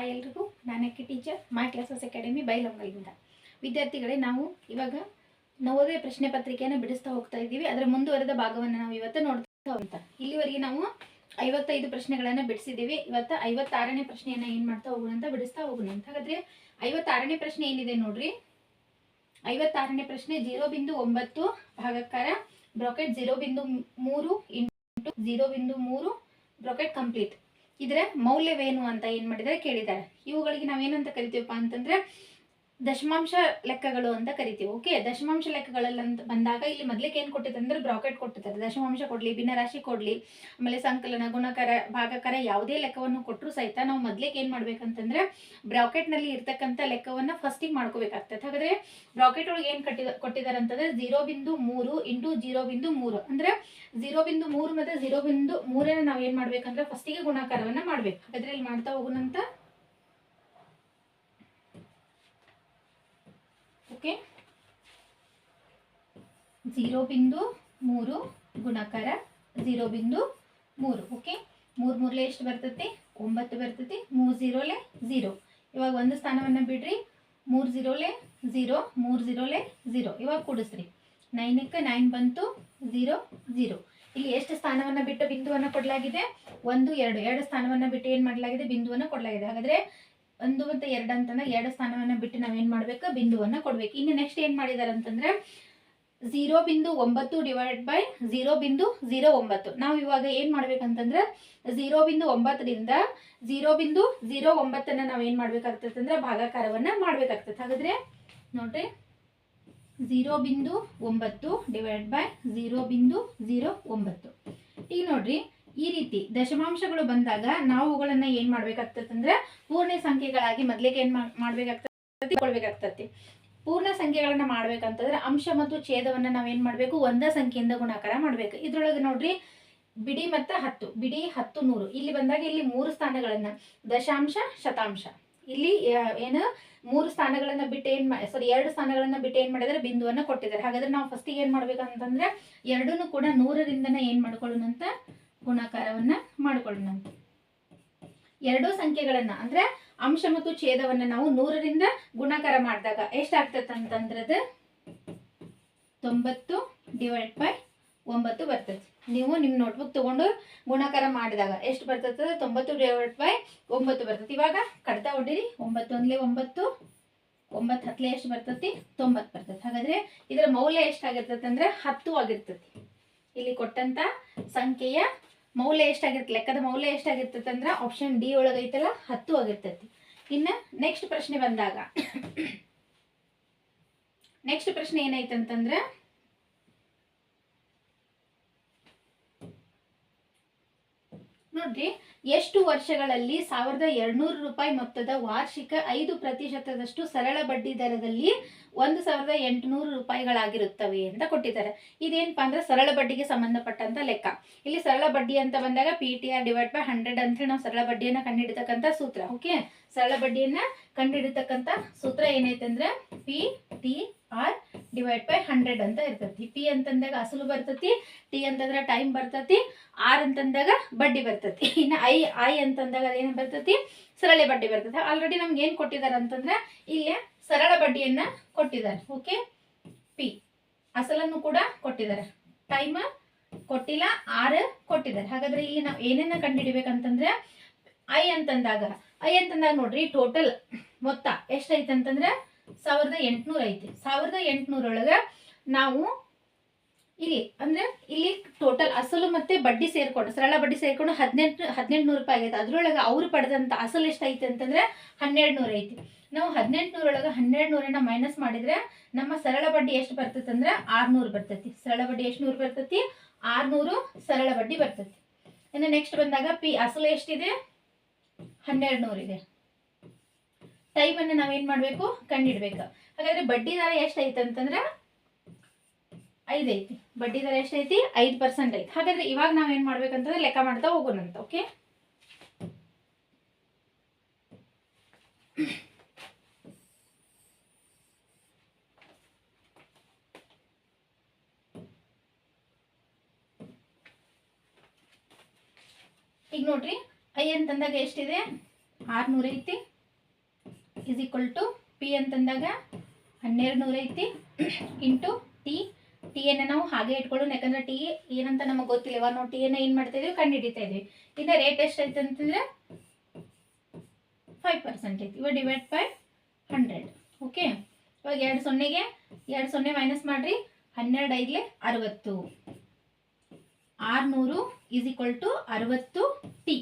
Hi ಎಲ್ರಿಗೂ teacher my classes academy ಬೈಲಂಗಲಿಂದ ವಿದ್ಯಾರ್ಥಿಗಳೇ, ನಾವು ಇವಾಗ ನವೋದಯ ಪ್ರಶ್ನೆ ಪತ್ರಿಕೆಯನ್ನು ಬಿಡಿಸ್ತಾ ಹೋಗ್ತಾ ಇದ್ದೀವಿ. ಅದರ ಮುಂದುವರೆದ ಭಾಗವನ್ನು ನಾವು ಇವತ್ತು ನೋಡ್ತಾ ಅಂತ ಇಲ್ಲಿವರೆಗೆ ನಾವು ಐವತ್ತೈದು ಪ್ರಶ್ನೆಗಳನ್ನು ಬಿಡಿಸಿದ್ದೀವಿ. ಇವತ್ತು ಐವತ್ತಾರನೇ ಪ್ರಶ್ನೆಯನ್ನು ಏನು ಮಾಡ್ತಾ ಹೋಗೋಣ ಅಂತ ಬಿಡಿಸ್ತಾ ಹೋಗೋಣ ಅಂತ. ಹಾಗಾದ್ರೆ ಐವತ್ತಾರನೇ ಪ್ರಶ್ನೆ ಏನಿದೆ ನೋಡ್ರಿ? ಐವತ್ತಾರನೇ ಪ್ರಶ್ನೆ ಜೀರೋ ಬಿಂದು ಒಂಬತ್ತು ಭಾಗಕಾರ ಬ್ರಾಕೆಟ್ ಜೀರೋ ಬಿಂದು ಮೂರು ಇಂಟು ಜೀರೋ ಬಿಂದು ಮೂರು ಬ್ರಾಕೆಟ್ ಕಂಪ್ಲೀಟ್. ಇದರ ಮೌಲ್ಯವೇನು ಅಂತ ಏನ್ ಮಾಡಿದ್ದಾರೆ ಕೇಳಿದ್ದಾರೆ. ಇವುಗಳಿಗೆ ನಾವೇನಂತ ಕರಿತೀವಪ್ಪ ಅಂತಂದ್ರೆ ದಶಮಾಂಶ ಲೆಕ್ಕಗಳು ಅಂತ ಕರಿತೀವಿ. ಓಕೆ ದಶಮಾಂಶ ಲೆಕ್ಕಗಳಲ್ಲಿ ಅಂತ ಬಂದಾಗ ಇಲ್ಲಿ ಮೊದ್ಲಿಕ್ಕೆ ಏನು ಕೊಟ್ಟಿದ್ದಾರೆ ಅಂದ್ರೆ ಬ್ರಾಕೆಟ್ ಕೊಟ್ಟಿದ್ದಾರೆ. ದಶಮಾಂಶ ಕೊಡಲಿ, ಭಿನ್ನರಾಶಿ ಕೊಡಲಿ, ಆಮೇಲೆ ಸಂಕಲನ, ಗುಣಕರ, ಭಾಗಕರ ಯಾವುದೇ ಲೆಕ್ಕವನ್ನು ಕೊಟ್ಟರು ಸಹಿತ ನಾವು ಮೊದ್ಲಿಕ್ಕೆ ಏನು ಮಾಡ್ಬೇಕಂತಂದ್ರೆ ಬ್ರಾಕೆಟ್ನಲ್ಲಿ ಇರ್ತಕ್ಕಂಥ ಲೆಕ್ಕವನ್ನ ಫಸ್ಟಿಗೆ ಮಾಡ್ಕೋಬೇಕಾಗ್ತದೆ ಹಾಗಾದ್ರೆ ಬ್ರಾಕೆಟ್ ಒಳಗೆ ಏನು ಕಟ್ಟಿದ ಕೊಟ್ಟಿದ್ದಾರೆ ಅಂತಂದ್ರೆ ಜೀರೋ ಬಿಂದು ಮೂರು ಇಂಟು ಜೀರೋ ಬಿಂದು ಮೂರು. ಅಂದ್ರೆ ಜೀರೋ ಬಿಂದು ಮೂರು ಮತ್ತೆ ಜೀರೋ ಬಿಂದು ಮೂರನ್ನ ನಾವು ಏನು ಮಾಡ್ಬೇಕಂದ್ರೆ ಫಸ್ಟಿಗೆ ಗುಣಾಕಾರವನ್ನ ಮಾಡ್ಬೇಕು. ಹಾಗಾದ್ರೆ ಇಲ್ಲಿ ಮಾಡ್ತಾ ಹೋಗೋಣಂತ ಓಕೆ? ಜೀರೋ ಬಿಂದು ಮೂರು ಗುಣಕಾರ ಜೀರೋ ಬಿಂದು ಮೂರು, ಓಕೆ? ಮೂರು ಮೂರ್ಲೆ ಎಷ್ಟು ಬರ್ತೈತಿ? ಒಂಬತ್ತು ಬರ್ತೈತಿ. ಮೂರು ಜೀರೋಲೆ ಜೀರೋ. ಇವಾಗ ಒಂದು ಸ್ಥಾನವನ್ನ ಬಿಡ್ರಿ. ಮೂರು ಜೀರೋಲೆ ಜೀರೋ, ಮೂರು ಜೀರೋಲೆ ಜೀರೋ. ಇವಾಗ ಕೂಡಿಸ್ರಿ. ನೈನಕ್ಕೆ ನೈನ್ ಬಂತು ಜೀರೋ ಜೀರೋ. ಇಲ್ಲಿ ಎಷ್ಟು ಸ್ಥಾನವನ್ನ ಬಿಟ್ಟು ಬಿಂದುವನ್ನ ಕೊಡಲಾಗಿದೆ? ಒಂದು, ಎರಡು. ಎರಡು ಸ್ಥಾನವನ್ನ ಬಿಟ್ಟು ಏನು ಮಾಡಲಾಗಿದೆ? ಬಿಂದುವನ್ನ ಕೊಡಲಾಗಿದೆ. ಹಾಗಾದ್ರೆ ಒಂದು ಮತ್ತು ಎರಡು ಅಂತಂದ್ರೆ ಎರಡು ಸ್ಥಾನವನ್ನ ಬಿಟ್ಟು ನಾವೇನ್ ಮಾಡ್ಬೇಕು? ಬಿಂದುವನ್ನ ಕೊಡ್ಬೇಕು. ಇನ್ನು ನೆಕ್ಸ್ಟ್ ಏನ್ ಮಾಡಿದಾರೆ ಅಂತಂದ್ರೆ ಝೀರೋ ಬಿಂದು ಒಂಬತ್ತು ಡಿವೈಡ್ ಬೈ ಝೀರೋ ಬಿಂದು ಝೀರೋ ಒಂಬತ್ತು. ನಾವು ಇವಾಗ ಏನ್ ಮಾಡ್ಬೇಕಂತಂದ್ರೆ ಝೀರೋ ಬಿಂದು ಒಂಬತ್ತರಿಂದ ಝೀರೋ ಬಿಂದು ಝೀರೋ ಒಂಬತ್ತನ್ನ ನಾವ್ ಏನ್ ಮಾಡ್ಬೇಕಾಗ್ತದೆ ಅಂದ್ರೆ ಭಾಗಾಕಾರವನ್ನ ಮಾಡ್ಬೇಕಾಗ್ತದೆ. ಹಾಗಾದ್ರೆ ನೋಡ್ರಿ ಝೀರೋ ಬಿಂದು ಒಂಬತ್ತು ಡಿವೈಡ್ ಬೈ ಝೀರೋ ಬಿಂದು ಝೀರೋ ಒಂಬತ್ತು. ಈಗ ನೋಡ್ರಿ ಈ ರೀತಿ ದಶಮಾಂಶಗಳು ಬಂದಾಗ ನಾವು ಅವುಗಳನ್ನ ಏನ್ ಮಾಡ್ಬೇಕಾಗ್ತದಂದ್ರೆ ಪೂರ್ಣ ಸಂಖ್ಯೆಗಳಾಗಿ ಮೊದ್ಲಿಗೆ ಏನ್ ಮಾಡ್- ಮಾಡ್ಬೇಕಾಗ್ತದೆ ಕೊಡ್ಬೇಕಾಗ್ತತಿ ಪೂರ್ಣ ಸಂಖ್ಯೆಗಳನ್ನ ಮಾಡ್ಬೇಕಂತಂದ್ರೆ ಅಂಶ ಮತ್ತು ಛೇದವನ್ನ ನಾವೇನ್ ಮಾಡ್ಬೇಕು? ಒಂದ ಸಂಖ್ಯೆಯಿಂದ ಗುಣಾಕಾರ ಮಾಡ್ಬೇಕು. ಇದ್ರೊಳಗೆ ನೋಡ್ರಿ, ಬಿಡಿ ಮತ್ತು ಹತ್ತು. ಬಿಡಿ, ಹತ್ತು, ನೂರು. ಇಲ್ಲಿ ಬಂದಾಗ ಇಲ್ಲಿ ಮೂರು ಸ್ಥಾನಗಳನ್ನ. ದಶಾಂಶ, ಶತಾಂಶ. ಇಲ್ಲಿ ಏನು? ಮೂರು ಸ್ಥಾನಗಳನ್ನ ಬಿಟ್ಟು ಏನ್ ಸಾರಿ ಎರಡು ಸ್ಥಾನಗಳನ್ನ ಬಿಟ್ಟು ಏನ್ ಮಾಡಿದ್ರೆ ಬಿಂದುವನ್ನ ಕೊಟ್ಟಿದ್ದಾರೆ. ಹಾಗಾದ್ರೆ ನಾವು ಫಸ್ಟಿಗೆ ಏನ್ ಮಾಡ್ಬೇಕಂತಂದ್ರೆ, ಎರಡನ್ನೂ ಕೂಡ ನೂರರಿಂದನೇ ಏನ್ ಮಾಡ್ಕೊಳ್ಳೋಣಂತ? ಗುಣಾಕಾರವನ್ನ ಮಾಡಿಕೊಳ್ಳೋಣ. ಎರಡೂ ಸಂಖ್ಯೆಗಳನ್ನ, ಅಂದ್ರೆ ಅಂಶ ಮತ್ತು ಛೇದವನ್ನ ನಾವು ನೂರರಿಂದ ಗುಣಕಾರ ಮಾಡಿದಾಗ ಎಷ್ಟಾಗ್ತದೆ ಅಂತಂದ್ರದ್ದು ತೊಂಬತ್ತು ಡಿವೈಡ್ ಬೈ ಒಂಬತ್ತು ಬರ್ತದೆ. ನೀವು ನಿಮ್ಮ ನೋಟ್ಬುಕ್ ತಗೊಂಡು ಗುಣಕಾರ ಮಾಡಿದಾಗ ಎಷ್ಟು ಬರ್ತದೆ? ತೊಂಬತ್ತು ಡಿವೈಡ್ ಬೈ ಒಂಬತ್ತು ಬರ್ತದೆ. ಇವಾಗ ಕಡ್ತಾ ಹೊಡಿರಿ ಒಂಬತ್ತು ಒಂದ್ಲೆ ಒಂಬತ್ತು ಒಂಬತ್ತು ಹತ್ತಲೆ ಎಷ್ಟು ಬರ್ತತಿ ತೊಂಬತ್ತು ಬರ್ತದೆ. ಹಾಗಾದ್ರೆ ಇದರ ಮೌಲ್ಯ ಎಷ್ಟಾಗಿರ್ತದೆ ಅಂದ್ರೆ ಹತ್ತು ಆಗಿರ್ತತಿ ಇಲ್ಲಿ ಕೊಟ್ಟಂತ ಸಂಖ್ಯೆಯ ಮೌಲ್ಯ ಎಷ್ಟಾಗಿರ್ತದೆ ಲೆಕ್ಕದ ಮೌಲ್ಯ ಎಷ್ಟಾಗಿರ್ತದೆ ಅಂದ್ರೆ ಆಪ್ಷನ್ ಡಿ ಒಳಗೈತಲ್ಲ ಹತ್ತು ಆಗಿರ್ತೈತಿ. ಇನ್ನ ನೆಕ್ಸ್ಟ್ ಪ್ರಶ್ನೆ ಬಂದಾಗ ನೆಕ್ಸ್ಟ್ ಪ್ರಶ್ನೆ ಏನೈತಂತಂದ್ರೆ ನೋಡ್ರಿ ಎಷ್ಟು ವರ್ಷಗಳಲ್ಲಿ ಸಾವಿರದ ಎರಡ್ನೂರು ರೂಪಾಯಿ ಮೊತ್ತದ ವಾರ್ಷಿಕ ಐದು ಪ್ರತಿಶತದಷ್ಟು ಸರಳ ಬಡ್ಡಿ ದರದಲ್ಲಿ ಒಂದು ಸಾವಿರದ ಎಂಟುನೂರು ರೂಪಾಯಿಗಳಾಗಿರುತ್ತವೆ ಅಂತ ಕೊಟ್ಟಿದ್ದಾರೆ. ಇದೇನಪ್ಪ ಅಂದ್ರೆ ಸರಳ ಬಡ್ಡಿಗೆ ಸಂಬಂಧಪಟ್ಟಂತ ಲೆಕ್ಕ. ಇಲ್ಲಿ ಸರಳ ಬಡ್ಡಿ ಅಂತ ಬಂದಾಗ P T R divide by hundred ಅಂತ ನಾವು ಸರಳ ಬಡ್ಡಿಯನ್ನ ಕಂಡುಹಿಡಿತಕ್ಕಂಥ ಸೂತ್ರ. ಓಕೆ ಸರಳ ಬಡ್ಡಿಯನ್ನ ಕಂಡುಹಿಡಿತಕ್ಕಂಥ ಸೂತ್ರ ಏನೈತೆ ಅಂದ್ರೆ P T R divide by hundred ಅಂತ ಇರ್ತೈತಿ. ಪಿ ಅಂತಂದಾಗ ಅಸಲು ಬರ್ತತಿ ಟಿ ಅಂತಂದ್ರೆ ಟೈಮ್ ಬರ್ತತಿ ಆರ್ ಅಂತಂದಾಗ ಬಡ್ಡಿ ಬರ್ತತಿ. ಇನ್ನು ಐ ಐ ಅಂತಂದಾಗ ಅದೇನು ಬರ್ತೈತಿ? ಸರಳ ಬಡ್ಡಿ ಬರ್ತೈತೆ. ಆಲ್ರೆಡಿ ನಮ್ಗೆ ಏನು ಕೊಟ್ಟಿದ್ದಾರೆ ಅಂತಂದ್ರೆ, ಇಲ್ಲಿ ಸರಳ ಬಡ್ಡಿಯನ್ನ ಕೊಟ್ಟಿದ್ದಾರೆ. ಓಕೆ ಪಿ ಅಸಲನ್ನು ಕೂಡ ಕೊಟ್ಟಿದ್ದಾರೆ. ಟೈಮ್ ಕೊಟ್ಟಿಲ್ಲ ಆರ್ ಕೊಟ್ಟಿದ್ದಾರೆ. ಹಾಗಾದ್ರೆ ಇಲ್ಲಿ ನಾವು ಏನೇನ ಕಂಡುಹಿಡಿಬೇಕಂತಂದ್ರೆ, ಐ ಅಂತಂದಾಗ ಐ ಅಂತಂದಾಗ ನೋಡ್ರಿ ಟೋಟಲ್ ಮೊತ್ತ ಎಷ್ಟೈತೆ ಅಂತಂದ್ರೆ ಸಾವಿರದ ಎಂಟುನೂರ ಐತಿ ಸಾವಿರದ ಎಂಟುನೂರೊಳಗ ನಾವು ಇಲ್ಲಿ ಅಂದ್ರೆ ಇಲ್ಲಿ ಟೋಟಲ್ ಅಸಲು ಮತ್ತೆ ಬಡ್ಡಿ ಸೇರ್ಕೊಂಡು, ಸರಳ ಬಡ್ಡಿ ಸೇರ್ಕೊಂಡು ಹದಿನೆಂಟು ಹದಿನೆಂಟು ನೂರು ರೂಪಾಯಿ ಆಗೈತೆ. ಅದ್ರೊಳಗೆ ಅವ್ರು ಪಡೆದಂತ ಅಸಲು ಎಷ್ಟೈತೆ ಅಂತಂದ್ರೆ ಹನ್ನೆರಡು ನೂರ ಐತಿ. ನಾವು ಹದಿನೆಂಟು ನೂರೊಳಗೆ ಹನ್ನೆರಡು ನೂರನ್ನ ಮೈನಸ್ ಮಾಡಿದ್ರೆ ನಮ್ಮ ಸರಳ ಬಡ್ಡಿ ಎಷ್ಟು ಬರ್ತೈತೆ ಅಂದ್ರೆ ಆರ್ನೂರು ಬರ್ತೈತಿ. ಸರಳ ಬಡ್ಡಿ ಎಷ್ಟು ನೂರು ಬರ್ತೈತಿ? ಆರ್ನೂರು ಸರಳ ಬಡ್ಡಿ ಬರ್ತೈತಿ. ಇನ್ನು ನೆಕ್ಸ್ಟ್ ಬಂದಾಗ ಪಿ, ಅಸಲು ಎಷ್ಟಿದೆ? ಹನ್ನೆರಡು ನೂರು ಇದೆ. ಟೈಮ್ ಅನ್ನ ಮಾಡಬೇಕು ಮಾಡ್ಬೇಕು? ಕಂಡಿಡ್ಬೇಕು. ಹಾಗಾದ್ರೆ ಬಡ್ಡಿ ದರ ಎಷ್ಟೈತೆ ಅಂತಂದ್ರೆ ಐದು ಐತಿ ಬಡ್ಡಿ ದರ ಎಷ್ಟೈತಿ? ಐದು ಪರ್ಸೆಂಟ್ ಐತಿ. ಹಾಗಾದ್ರೆ ಇವಾಗ ನಾವೇನ್ ಮಾಡ್ಬೇಕಂತಂದ್ರೆ ಲೆಕ್ಕ ಮಾಡ್ತಾ ಹೋಗೋಣಂತ ಓಕೆ ಈಗ ನೋಡ್ರಿ, ಐ ಅಂತಂದಾಗ ಎಷ್ಟಿದೆ? ಆರ್ನೂರ ಐತಿ. ಇಸ್ ಈಕ್ವಲ್ ಟು ಪಿ ಅಂತಂದಾಗ ಹನ್ನೆರಡು ನೂರ ಐತಿ. ಇಂಟು ಟಿ ಟಿಯನ್ನು ನಾವು ಹಾಗೆ ಇಟ್ಕೊಳ್ಳೋಣ. ಯಾಕಂದ್ರೆ ಟಿ ಏನಂತ ನಮಗೆ ಗೊತ್ತಿಲ್ಲ. ಇವಾಗ ನಾವು ಟಿಯನ್ನು ಏನು ಮಾಡ್ತಾ ಇದೀವಿ? ಕಂಡು ಹಿಡಿತಾ ಇದೀವಿ. ಇನ್ನು ರೇಟ್ ಐತೆ ಅಂತಂದ್ರೆ ಫೈವ್ ಪರ್ಸೆಂಟ್ ಐತಿ. ಇವಾಗ ಡಿವೈಡ್ ಬೈ ಹಂಡ್ರೆಡ್ ಓಕೆ ಇವಾಗ ಎರಡು ಸೊನ್ನೆಗೆ, ಎರಡು ಸೊನ್ನೆ ಮೈನಸ್ ಮಾಡಿರಿ. ಹನ್ನೆರಡು ಐದಲೆ ಅರವತ್ತು. ಆರುನೂರು ಈಸ್ ಈಕ್ವಲ್ ಟು ಅರವತ್ತು ಟಿ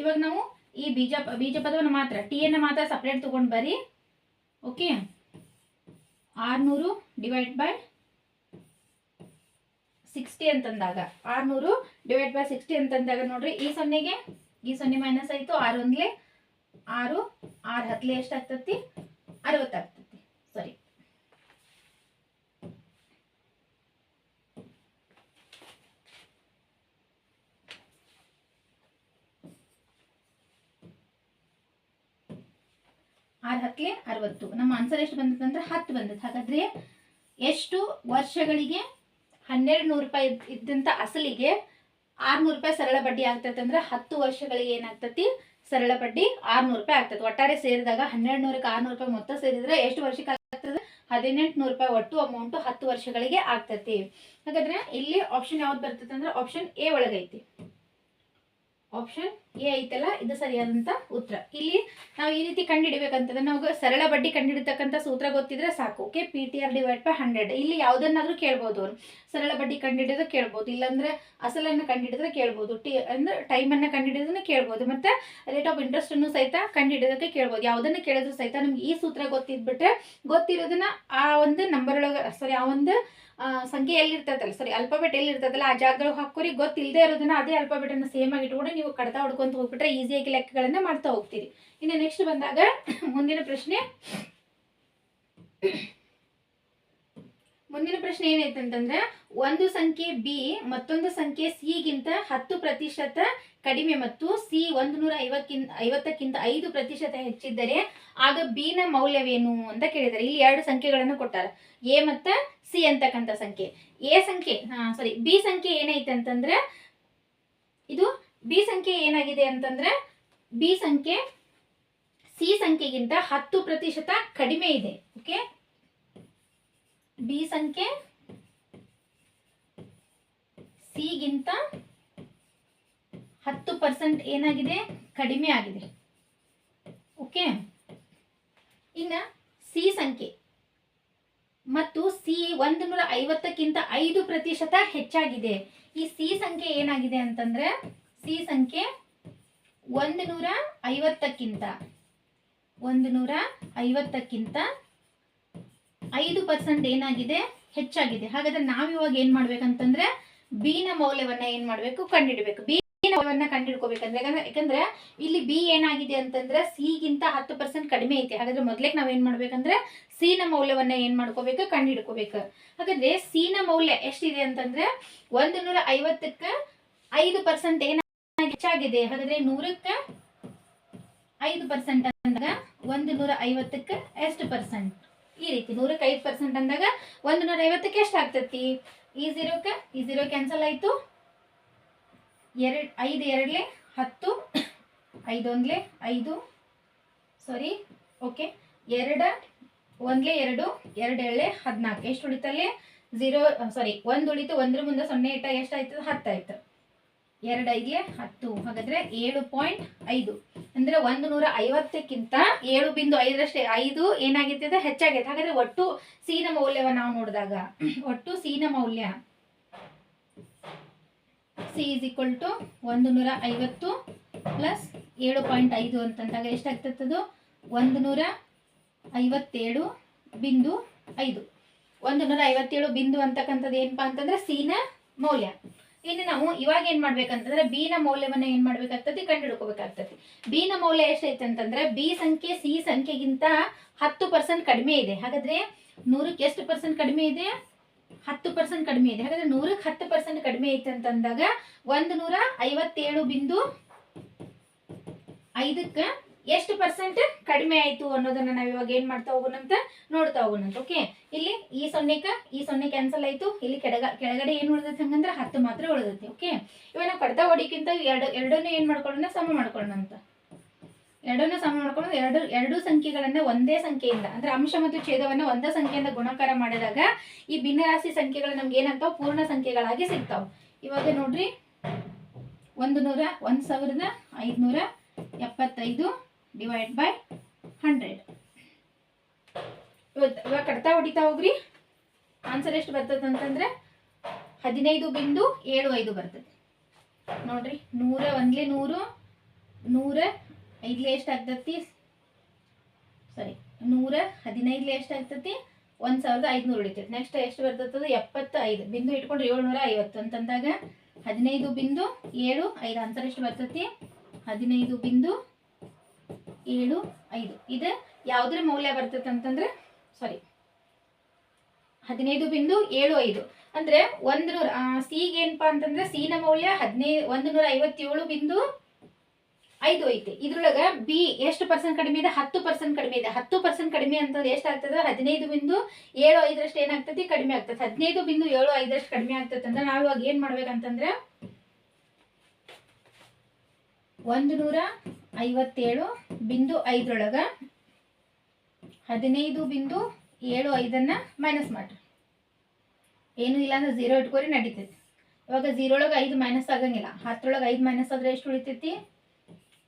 ಇವಾಗ ನಾವು ಈ ಬೀಜ ಬೀಜ ಪದವನ್ನು ಮಾತ್ರ ಟೀಯನ್ನು ಮಾತ್ರ ಸಪ್ರೇಟ್ ತೊಗೊಂಡು ಬರ್ರಿ. ಓಕೆ ಆರುನೂರು ಡಿವೈಡ್ ಬೈ ಸಿಕ್ಸ್ಟಿ ಅಂತಂದಾಗ. ಆರ್ನೂರು ಡಿವೈಡ್ ಬೈ ಸಿಕ್ಸ್ಟಿ ಅಂತಂದಾಗ ನೋಡ್ರಿ, ಈ ಸೊನ್ನೆಗೆ, ಈ ಸೊನ್ನೆ ಮೈನಸ್ ಆಯಿತು, ಆರು ಆರು ಆರು ಹತ್ಲೆ ಎಷ್ಟಾಗ್ತತಿ? ಅರವತ್ತಾಗ್ತತಿ. ಸಾರಿ ಆರು ಹತ್ಲೆ ಅರವತ್ತು. ನಮ್ಮ ಆನ್ಸರ್ ಎಷ್ಟು ಬಂದದಂದ್ರೆ ಹತ್ತು ಬಂದದ್ದು ಹಾಗಾದ್ರೆ, ಎಷ್ಟು ವರ್ಷಗಳಿಗೆ ಹನ್ನೆರಡು ನೂರು ರೂಪಾಯಿ ಇದ್- ಇದ್ದಂಥ ಅಸಲಿಗೆ ಆರ್ನೂರು ರೂಪಾಯಿ ಸರಳ ಬಡ್ಡಿ ಆಗ್ತೈತೆ ಅಂದ್ರೆ ಹತ್ತು ವರ್ಷಗಳಿಗೆ ಏನಾಗ್ತತಿ? ಸರಳ ಬಡ್ಡಿ ಆರ್ನೂರು ರೂಪಾಯಿ ಆಗ್ತದೆ ಒಟ್ಟಾರೆ ಸೇರಿದಾಗ ಹನ್ನೆರಡು ನೂರಕ್ಕೆ ಆರ್ನೂರು ರೂಪಾಯಿ ಮೊತ್ತ ಸೇರಿದ್ರೆ ಎಷ್ಟು ವರ್ಷಕ್ಕೆ ಆಗ್ತದೆ? ಹದಿನೆಂಟು ನೂರು ರೂಪಾಯಿ ಒಟ್ಟು ಅಮೌಂಟು ಹತ್ತು ವರ್ಷಗಳಿಗೆ ಆಗ್ತತಿ. ಹಾಗಾದ್ರೆ ಇಲ್ಲಿ ಆಪ್ಷನ್ ಯಾವ್ದು ಬರ್ತೈತೆ ಅಂದ್ರೆ ಆಪ್ಷನ್ ಎ ಒಳಗೈತಿ. ಆಪ್ಷನ್ ಎ ಐತಲ್ಲ, ಇದು ಸರಿಯಾದಂತ ಉತ್ತರ. ಇಲ್ಲಿ ನಾವು ಈ ರೀತಿ ಕಂಡುಹಿಡಬೇಕಂತಂದ್ರೆ ನಾವು ಸರಳ ಬಡ್ಡಿ ಕಂಡುಹಿಡಿತಕ್ಕಂಥ ಸೂತ್ರ ಗೊತ್ತಿದ್ರೆ ಸಾಕು. Okay P T R divide by hundred ಇಲ್ಲಿ ಯಾವುದನ್ನಾದರೂ ಕೇಳ್ಬೋದು ಅವ್ರು. ಸರಳ ಬಡ್ಡಿ ಕಂಡುಹಿಡಿದ್ರೆ ಕೇಳ್ಬೋದು. ಇಲ್ಲಾಂದ್ರೆ ಅಸಲನ್ನು ಕಂಡುಹಿಡಿದ್ರೆ ಕೇಳ್ಬೋದು. ಟಿ ಅಂದ್ರೆ ಟೈಮನ್ನು ಕಂಡುಹಿಡಿದ್ರೆ ಕೇಳ್ಬೋದು. ಮತ್ತೆ ರೇಟ್ ಆಫ್ ಇಂಟ್ರೆಸ್ಟ್ ಅನ್ನು ಸಹಿತ ಕಂಡುಹಿಡಿಯೋದಕ್ಕೆ ಕೇಳ್ಬೋದು. ಯಾವುದನ್ನು ಕೇಳಿದ್ರು ಸಹಿತ ನಮ್ಗೆ ಈ ಸೂತ್ರ ಗೊತ್ತಿದ್ಬಿಟ್ರೆ ಗೊತ್ತಿರೋದನ್ನ ಆ ಒಂದು ನಂಬರ್ ಒಳಗೆ ಸಾರಿ ಆ ಒಂದು ಸಂಖ್ಯೆ ಎಲ್ಲಿರ್ತೈತಲ್ಲ ಸಾರಿ ಅಲ್ಫಾಬೆಟ್ ಇರ್ತದಲ್ಲ ಆ ಜಾಗದೊಳಗೆ ಹಾಕೋರಿ ಗೊತ್ತಿಲ್ಲದೆ ಇರೋದನ್ನ ಅದೇ ಅಲ್ಫಾಬೆಟ್ ಅನ್ನು ಸೇಮ್ ಆಗಿ ಇಟ್ಕೊಂಡು ನೀವು ಕಡ್ತಾ ಹೊಡ್ಕೊಂತ ಹೋಗ್ಬಿಟ್ರೆ ಈಸಿಯಾಗಿ ಲೆಕ್ಕಗಳನ್ನ ಮಾಡ್ತಾ ಹೋಗ್ತೀರಿ. ಇನ್ನು ನೆಕ್ಸ್ಟ್ ಬಂದಾಗ ಮುಂದಿನ ಪ್ರಶ್ನೆ. ಮುಂದಿನ ಪ್ರಶ್ನೆ ಏನೈತೆ ಅಂತಂದ್ರೆ, ಒಂದು ಸಂಖ್ಯೆ ಬಿ ಮತ್ತೊಂದು ಸಂಖ್ಯೆ ಸಿಗಿಂತ ಹತ್ತು ಪ್ರತಿಶತ ಕಡಿಮೆ ಮತ್ತು ಸಿ ಒಂದು ನೂರ ಐವಕ್ಕಿಂತ ಐವತ್ತಕ್ಕಿಂತ ಐದು ಪ್ರತಿಶತ ಹೆಚ್ಚಿದ್ದರೆ ಆಗ ಬಿ ನ ಮೌಲ್ಯವೇನು ಅಂತ ಕೇಳಿದ್ದಾರೆ ಇಲ್ಲಿ ಎರಡು ಸಂಖ್ಯೆಗಳನ್ನು ಕೊಟ್ಟಾರ. ಎ ಮತ್ತು ಸಿ ಅಂತಕ್ಕಂಥ ಸಂಖ್ಯೆ. ಎ ಸಂಖ್ಯೆ ಸಾರಿ ಬಿ ಸಂಖ್ಯೆ ಏನೈತೆ ಅಂತಂದ್ರೆ, ಇದು ಬಿ ಸಂಖ್ಯೆ ಏನಾಗಿದೆ ಅಂತಂದ್ರೆ ಬಿ ಸಂಖ್ಯೆ ಸಿ ಸಂಖ್ಯೆಗಿಂತ ಹತ್ತು ಪ್ರತಿಶತ ಕಡಿಮೆ ಇದೆ, ಓಕೆ? ಬಿ ಸಂಖ್ಯೆ ಸಿಗಿಂತ ಹತ್ತು ಪರ್ಸೆಂಟ್ ಏನಾಗಿದೆ? ಕಡಿಮೆ ಆಗಿದೆ, ಓಕೆ? ಇನ್ನ ಸಿ ಸಂಖ್ಯೆ ಮತ್ತು ಸಿ ಒಂದು ನೂರ ಐವತ್ತಕ್ಕಿಂತ ಐದು ಪ್ರತಿಶತ ಹೆಚ್ಚಾಗಿದೆ. ಈ ಸಿ ಸಂಖ್ಯೆ ಏನಾಗಿದೆ ಅಂತಂದ್ರೆ ಸಿ ಸಂಖ್ಯೆ ಒಂದು ನೂರ ಐವತ್ತಕ್ಕಿಂತ ಒಂದು ನೂರ ಐವತ್ತಕ್ಕಿಂತ ಐದು ಪರ್ಸೆಂಟ್ ಏನಾಗಿದೆ? ಹೆಚ್ಚಾಗಿದೆ. ಹಾಗಾದ್ರೆ ನಾವು ಇವಾಗ ಏನ್ ಮಾಡ್ಬೇಕಂತಂದ್ರೆ ಬಿ ನ ಮೌಲ್ಯವನ್ನ ಏನ್ ಮಾಡ್ಬೇಕು? ಕಂಡುಹಿಡಬೇಕು ಬಿ ಮೌಲ್ಯವನ್ನ ಕಂಡುಹಿಡ್ಕೋಬೇಕಂದ್ರೆ ಯಾಕಂದ್ರೆ ಯಾಕಂದ್ರೆ ಇಲ್ಲಿ ಬಿ ಏನಾಗಿದೆ ಅಂತಂದ್ರೆ ಸಿ ಗಿಂತ ಹತ್ತು ಪರ್ಸೆಂಟ್ ಕಡಿಮೆ ಐತೆ. ಹಾಗಾದ್ರೆ ಮೊದ್ಲೇಕ್ ನಾವ್ ಏನ್ ಮಾಡ್ಬೇಕಂದ್ರೆ ಸಿ ನ ಮೌಲ್ಯವನ್ನ ಏನ್ ಮಾಡ್ಕೋಬೇಕು? ಕಂಡುಹಿಡ್ಕೋಬೇಕು ಹಾಗಾದ್ರೆ ಸಿ ನ ಮೌಲ್ಯ ಎಷ್ಟಿದೆ ಅಂತಂದ್ರೆ ಒಂದು ನೂರ ಐವತ್ತಕ್ಕ ಐದು ಪರ್ಸೆಂಟ್ ಏನ ಹೆಚ್ಚಾಗಿದೆ. ಹಾಗಾದ್ರೆ ನೂರಕ್ಕೆ ಐದು ಪರ್ಸೆಂಟ್ ಅಂದಾಗ ಒಂದು ನೂರ ಐವತ್ತಕ್ಕೆ ಎಷ್ಟು ಪರ್ಸೆಂಟ್ ಈ ರೀತಿ ನೂರಕ್ಕೆ ಐದು ಪರ್ಸೆಂಟ್ ಅಂದಾಗ ಒಂದು ನೂರ ಐವತ್ತಕ್ಕೆ ಎಷ್ಟು ಆಗ್ತೈತಿ? ಈ ಜೀರೋಕ್ಕೆ ಈ ಜೀರೋ ಕ್ಯಾನ್ಸಲ್ ಆಯಿತು. ಎರಡು, ಐದು ಎರಡ್ಲೆ ಹತ್ತು ಐದೊಂದ್ಲೆ ಐದು ಸಾರಿ ಓಕೆ ಎರಡು, ಒಂದ್ಲೆ ಎರಡು ಎರಡು ಎಳ್ಳೆ ಹದಿನಾಲ್ಕು. ಎಷ್ಟು ಉಳಿತಲ್ಲೇ? ಝೀರೋ ಸಾರಿ ಒಂದು ಉಳಿತು ಒಂದ್ರ ಮುಂದೆ ಸೊನ್ನೆ ಇಟ್ಟ ಎಷ್ಟು ಆಯ್ತದ ಹತ್ತು ಆಯ್ತು ಎರಡು ಹತ್ತು, ಹಾಗಾದ್ರೆ ಏಳು ಪಾಯಿಂಟ್ ಐದು. ಅಂದ್ರೆ ಒಂದು ನೂರ ಐವತ್ತಕ್ಕಿಂತ ಏಳು ಬಿಂದು ಐದರಷ್ಟೇ, ಐದು ಏನಾಗಿರ್ತದೆ ಹೆಚ್ಚಾಗೈತೆ. ಹಾಗಾದ್ರೆ ಒಟ್ಟು ಸೀನ ಮೌಲ್ಯವ ನಾವು ನೋಡಿದಾಗ, ಒಟ್ಟು ಸೀನ ಮೌಲ್ಯ ಸಿ ಇಸ್ ಈಕ್ವಲ್ ಟು ಒಂದು ನೂರ ಐವತ್ತು ಪ್ಲಸ್ ಏಳು ಪಾಯಿಂಟ್ ಐದು ಅಂತಂದಾಗ ಎಷ್ಟಾಗ್ತದದು ಒಂದು ನೂರ ಐವತ್ತೇಳು ಬಿಂದು ಐದು. ಒಂದು ನೂರ ಐವತ್ತೇಳು ಬಿಂದು ಅಂತಕ್ಕಂಥದ್ದು ಏನಪ್ಪಾ ಅಂತಂದ್ರೆ ಸೀನ ಮೌಲ್ಯ. ಇನ್ನು ನಾವು ಇವಾಗ ಏನ್ ಮಾಡ್ಬೇಕಂತಂದ್ರೆ ಬಿ ನ ಮೌಲ್ಯವನ್ನ ಏನ್ ಮಾಡ್ಬೇಕಾಗ್ತದೆ ಕಂಡುಹಿಡ್ಕೋಬೇಕಾಗ್ತದೆ. ಬಿ ನ ಮೌಲ್ಯ ಎಷ್ಟೈತೆ ಅಂತಂದ್ರೆ ಬಿ ಸಂಖ್ಯೆ ಸಿ ಸಂಖ್ಯೆಗಿಂತ ಹತ್ತು ಪರ್ಸೆಂಟ್ ಕಡಿಮೆ ಇದೆ. ಹಾಗಾದ್ರೆ ನೂರಕ್ಕೆ ಎಷ್ಟು ಪರ್ಸೆಂಟ್ ಕಡಿಮೆ ಇದೆ? ಹತ್ತು ಪರ್ಸೆಂಟ್ ಕಡಿಮೆ ಇದೆ. ಹಾಗಾದ್ರೆ ನೂರಕ್ಕೆ ಹತ್ತು ಪರ್ಸೆಂಟ್ ಕಡಿಮೆ ಐತೆ ಅಂತಂದಾಗ ಒಂದು ನೂರ ಐವತ್ತೇಳು ಬಿಂದು ಐದಕ್ಕೆ ಎಷ್ಟು ಪರ್ಸೆಂಟ್ ಕಡಿಮೆ ಆಯ್ತು ಅನ್ನೋದನ್ನ ನಾವು ಇವಾಗ ಏನ್ ಮಾಡ್ತಾ ಹೋಗೋಣಂತ ನೋಡ್ತಾ ಹೋಗೋಣಂತ ಓಕೆ ಇಲ್ಲಿ ಈ ಸೊನ್ನೆಕ, ಈ ಸೊನ್ನೆ ಕ್ಯಾನ್ಸಲ್ ಆಯ್ತು. ಇಲ್ಲಿ ಕೆಳಗ, ಕೆಳಗಡೆ ಏನ್ ಉಳಿದೈತೆ ಹಂಗಂದ್ರೆ ಹತ್ತು ಮಾತ್ರ ಉಳಿದೈತಿ ಓಕೆ ಇವಾಗ ಕಡ್ತಾ ಹೊಡಿಕ್ಕಿಂತ ಎರಡು, ಎರಡನ್ನೂ ಏನ್ ಮಾಡ್ಕೊಳ್ಳೋಣ, ಸಮ ಮಾಡ್ಕೊಳ್ಳೋಣ ಅಂತ. ಎರಡನ್ನ ಸಮ ಮಾಡ್ಕೊಂಡು ಎರಡು ಎರಡು ಸಂಖ್ಯೆಗಳನ್ನ ಒಂದೇ ಸಂಖ್ಯೆಯಿಂದ, ಅಂದ್ರೆ ಅಂಶ ಮತ್ತು ಛೇದವನ್ನ ಒಂದೇ ಸಂಖ್ಯೆಯಿಂದ ಗುಣಕಾರ ಮಾಡಿದಾಗ ಈ ಭಿನ್ನರಾಶಿ ಸಂಖ್ಯೆಗಳು ನಮ್ಗೆ ಏನಾಗ್ತಾವ? ಪೂರ್ಣ ಸಂಖ್ಯೆಗಳಾಗಿ ಸಿಗ್ತಾವ. ಇವಾಗ ನೋಡ್ರಿ ಒಂದು ನೂರ ಒಂದು ಸಾವಿರದ ಐದುನೂರ ಎಪ್ಪತ್ತೈದು ಡಿವೈಡ್ ಬೈ ಹಂಡ್ರೆಡ್ ಇವಾಗ ಕಡ್ತಾ ಹೊಡಿತಾ ಹೋಗ್ರಿ. ಆನ್ಸರ್ ಎಷ್ಟು ಬರ್ತದೆ ಅಂತಂದ್ರೆ ಹದಿನೈದು ಬಿಂದು ಏಳು ಐದು ಬರ್ತದೆ. ನೋಡ್ರಿ, ನೂರ ಒಂದ್ಲೆ ನೂರು, ನೂರ ಐದ್ಲೆ ಎಷ್ಟು ಆಗ್ತತಿ? ಸಾರಿ ನೂರ ಹದಿನೈದ್ಲೆ ಎಷ್ಟು ಆಗ್ತತಿ? ಒಂದು ಸಾವಿರದ ಐದುನೂರು ಉಳಿತೈತಿ. ನೆಕ್ಸ್ಟ್ ಎಷ್ಟು ಬರ್ತದ? ಎಪ್ಪತ್ತ ಐದು ಬಿಂದು ಇಟ್ಕೊಂಡ್ರೆ ಏಳ್ನೂರ ಐವತ್ತು ಅಂತಂದಾಗ ಹದಿನೈದು ಬಿಂದು ಏಳು, ಐದು. ಆನ್ಸರ್ ಎಷ್ಟು ಬರ್ತೈತಿ? ಹದಿನೈದು ಬಿಂದು ಏಳು, ಐದು. ಇದು ಯಾವುದ್ರ ಮೌಲ್ಯ ಬರ್ತೈತೆ ಅಂತಂದ್ರೆ ಸಾರಿ ಹದಿನೈದು ಬಿಂದು ಏಳು ಐದು. ಅಂದ್ರೆ ಒಂದು ನೂರ ಸಿಗೆ ಏನಪ್ಪಾ ಅಂತಂದ್ರೆ ಸಿ ನ ಮೌಲ್ಯ ಹದಿನೈದು ಒಂದು ನೂರ ಐವತ್ತೇಳು ಬಿಂದು ಐದು ಐತೆ. ಇದ್ರೊಳಗ ಬಿ ಎಷ್ಟು ಪರ್ಸೆಂಟ್ ಕಡಿಮೆ ಇದೆ? ಹತ್ತು ಪರ್ಸೆಂಟ್ ಕಡಿಮೆ ಇದೆ. ಹತ್ತು ಪರ್ಸೆಂಟ್ ಕಡಿಮೆ ಅಂತಂದ್ರೆ ಎಷ್ಟಾಗ್ತದೆ? ಹದಿನೈದು ಬಿಂದು ಏಳು ಐದರಷ್ಟು ಏನಾಗ್ತದೆ ಕಡಿಮೆ ಆಗ್ತದೆ ಹದಿನೈದು ಬಿಂದು ಏಳು ಐದರಷ್ಟು ಕಡಿಮೆ ಆಗ್ತದೆ ಅಂದ್ರೆ ನಾವು ಇವಾಗ ಏನ್ ಮಾಡ್ಬೇಕಂತಂದ್ರೆ ಒಂದು ನೂರ ಐವತ್ತೇಳು ಬಿಂದು ಐದರೊಳಗ ಹದಿನೈದು ಬಿಂದು ಏಳು ಐದನ್ನು ಮೈನಸ್ ಮಾಡಿರಿ. ಏನು ಇಲ್ಲ ಅಂದ್ರೆ ಝೀರೋ ಇಟ್ಕೋರಿ, ನಡೀತೈತಿ. ಇವಾಗ ಝೀರೋಳಗೆ ಐದು ಮೈನಸ್ ಆಗಂಗಿಲ್ಲ. ಹತ್ತರೊಳಗೆ ಐದು ಮೈನಸ್ ಆದ್ರೆ ಎಷ್ಟು ಉಳಿತೈತಿ?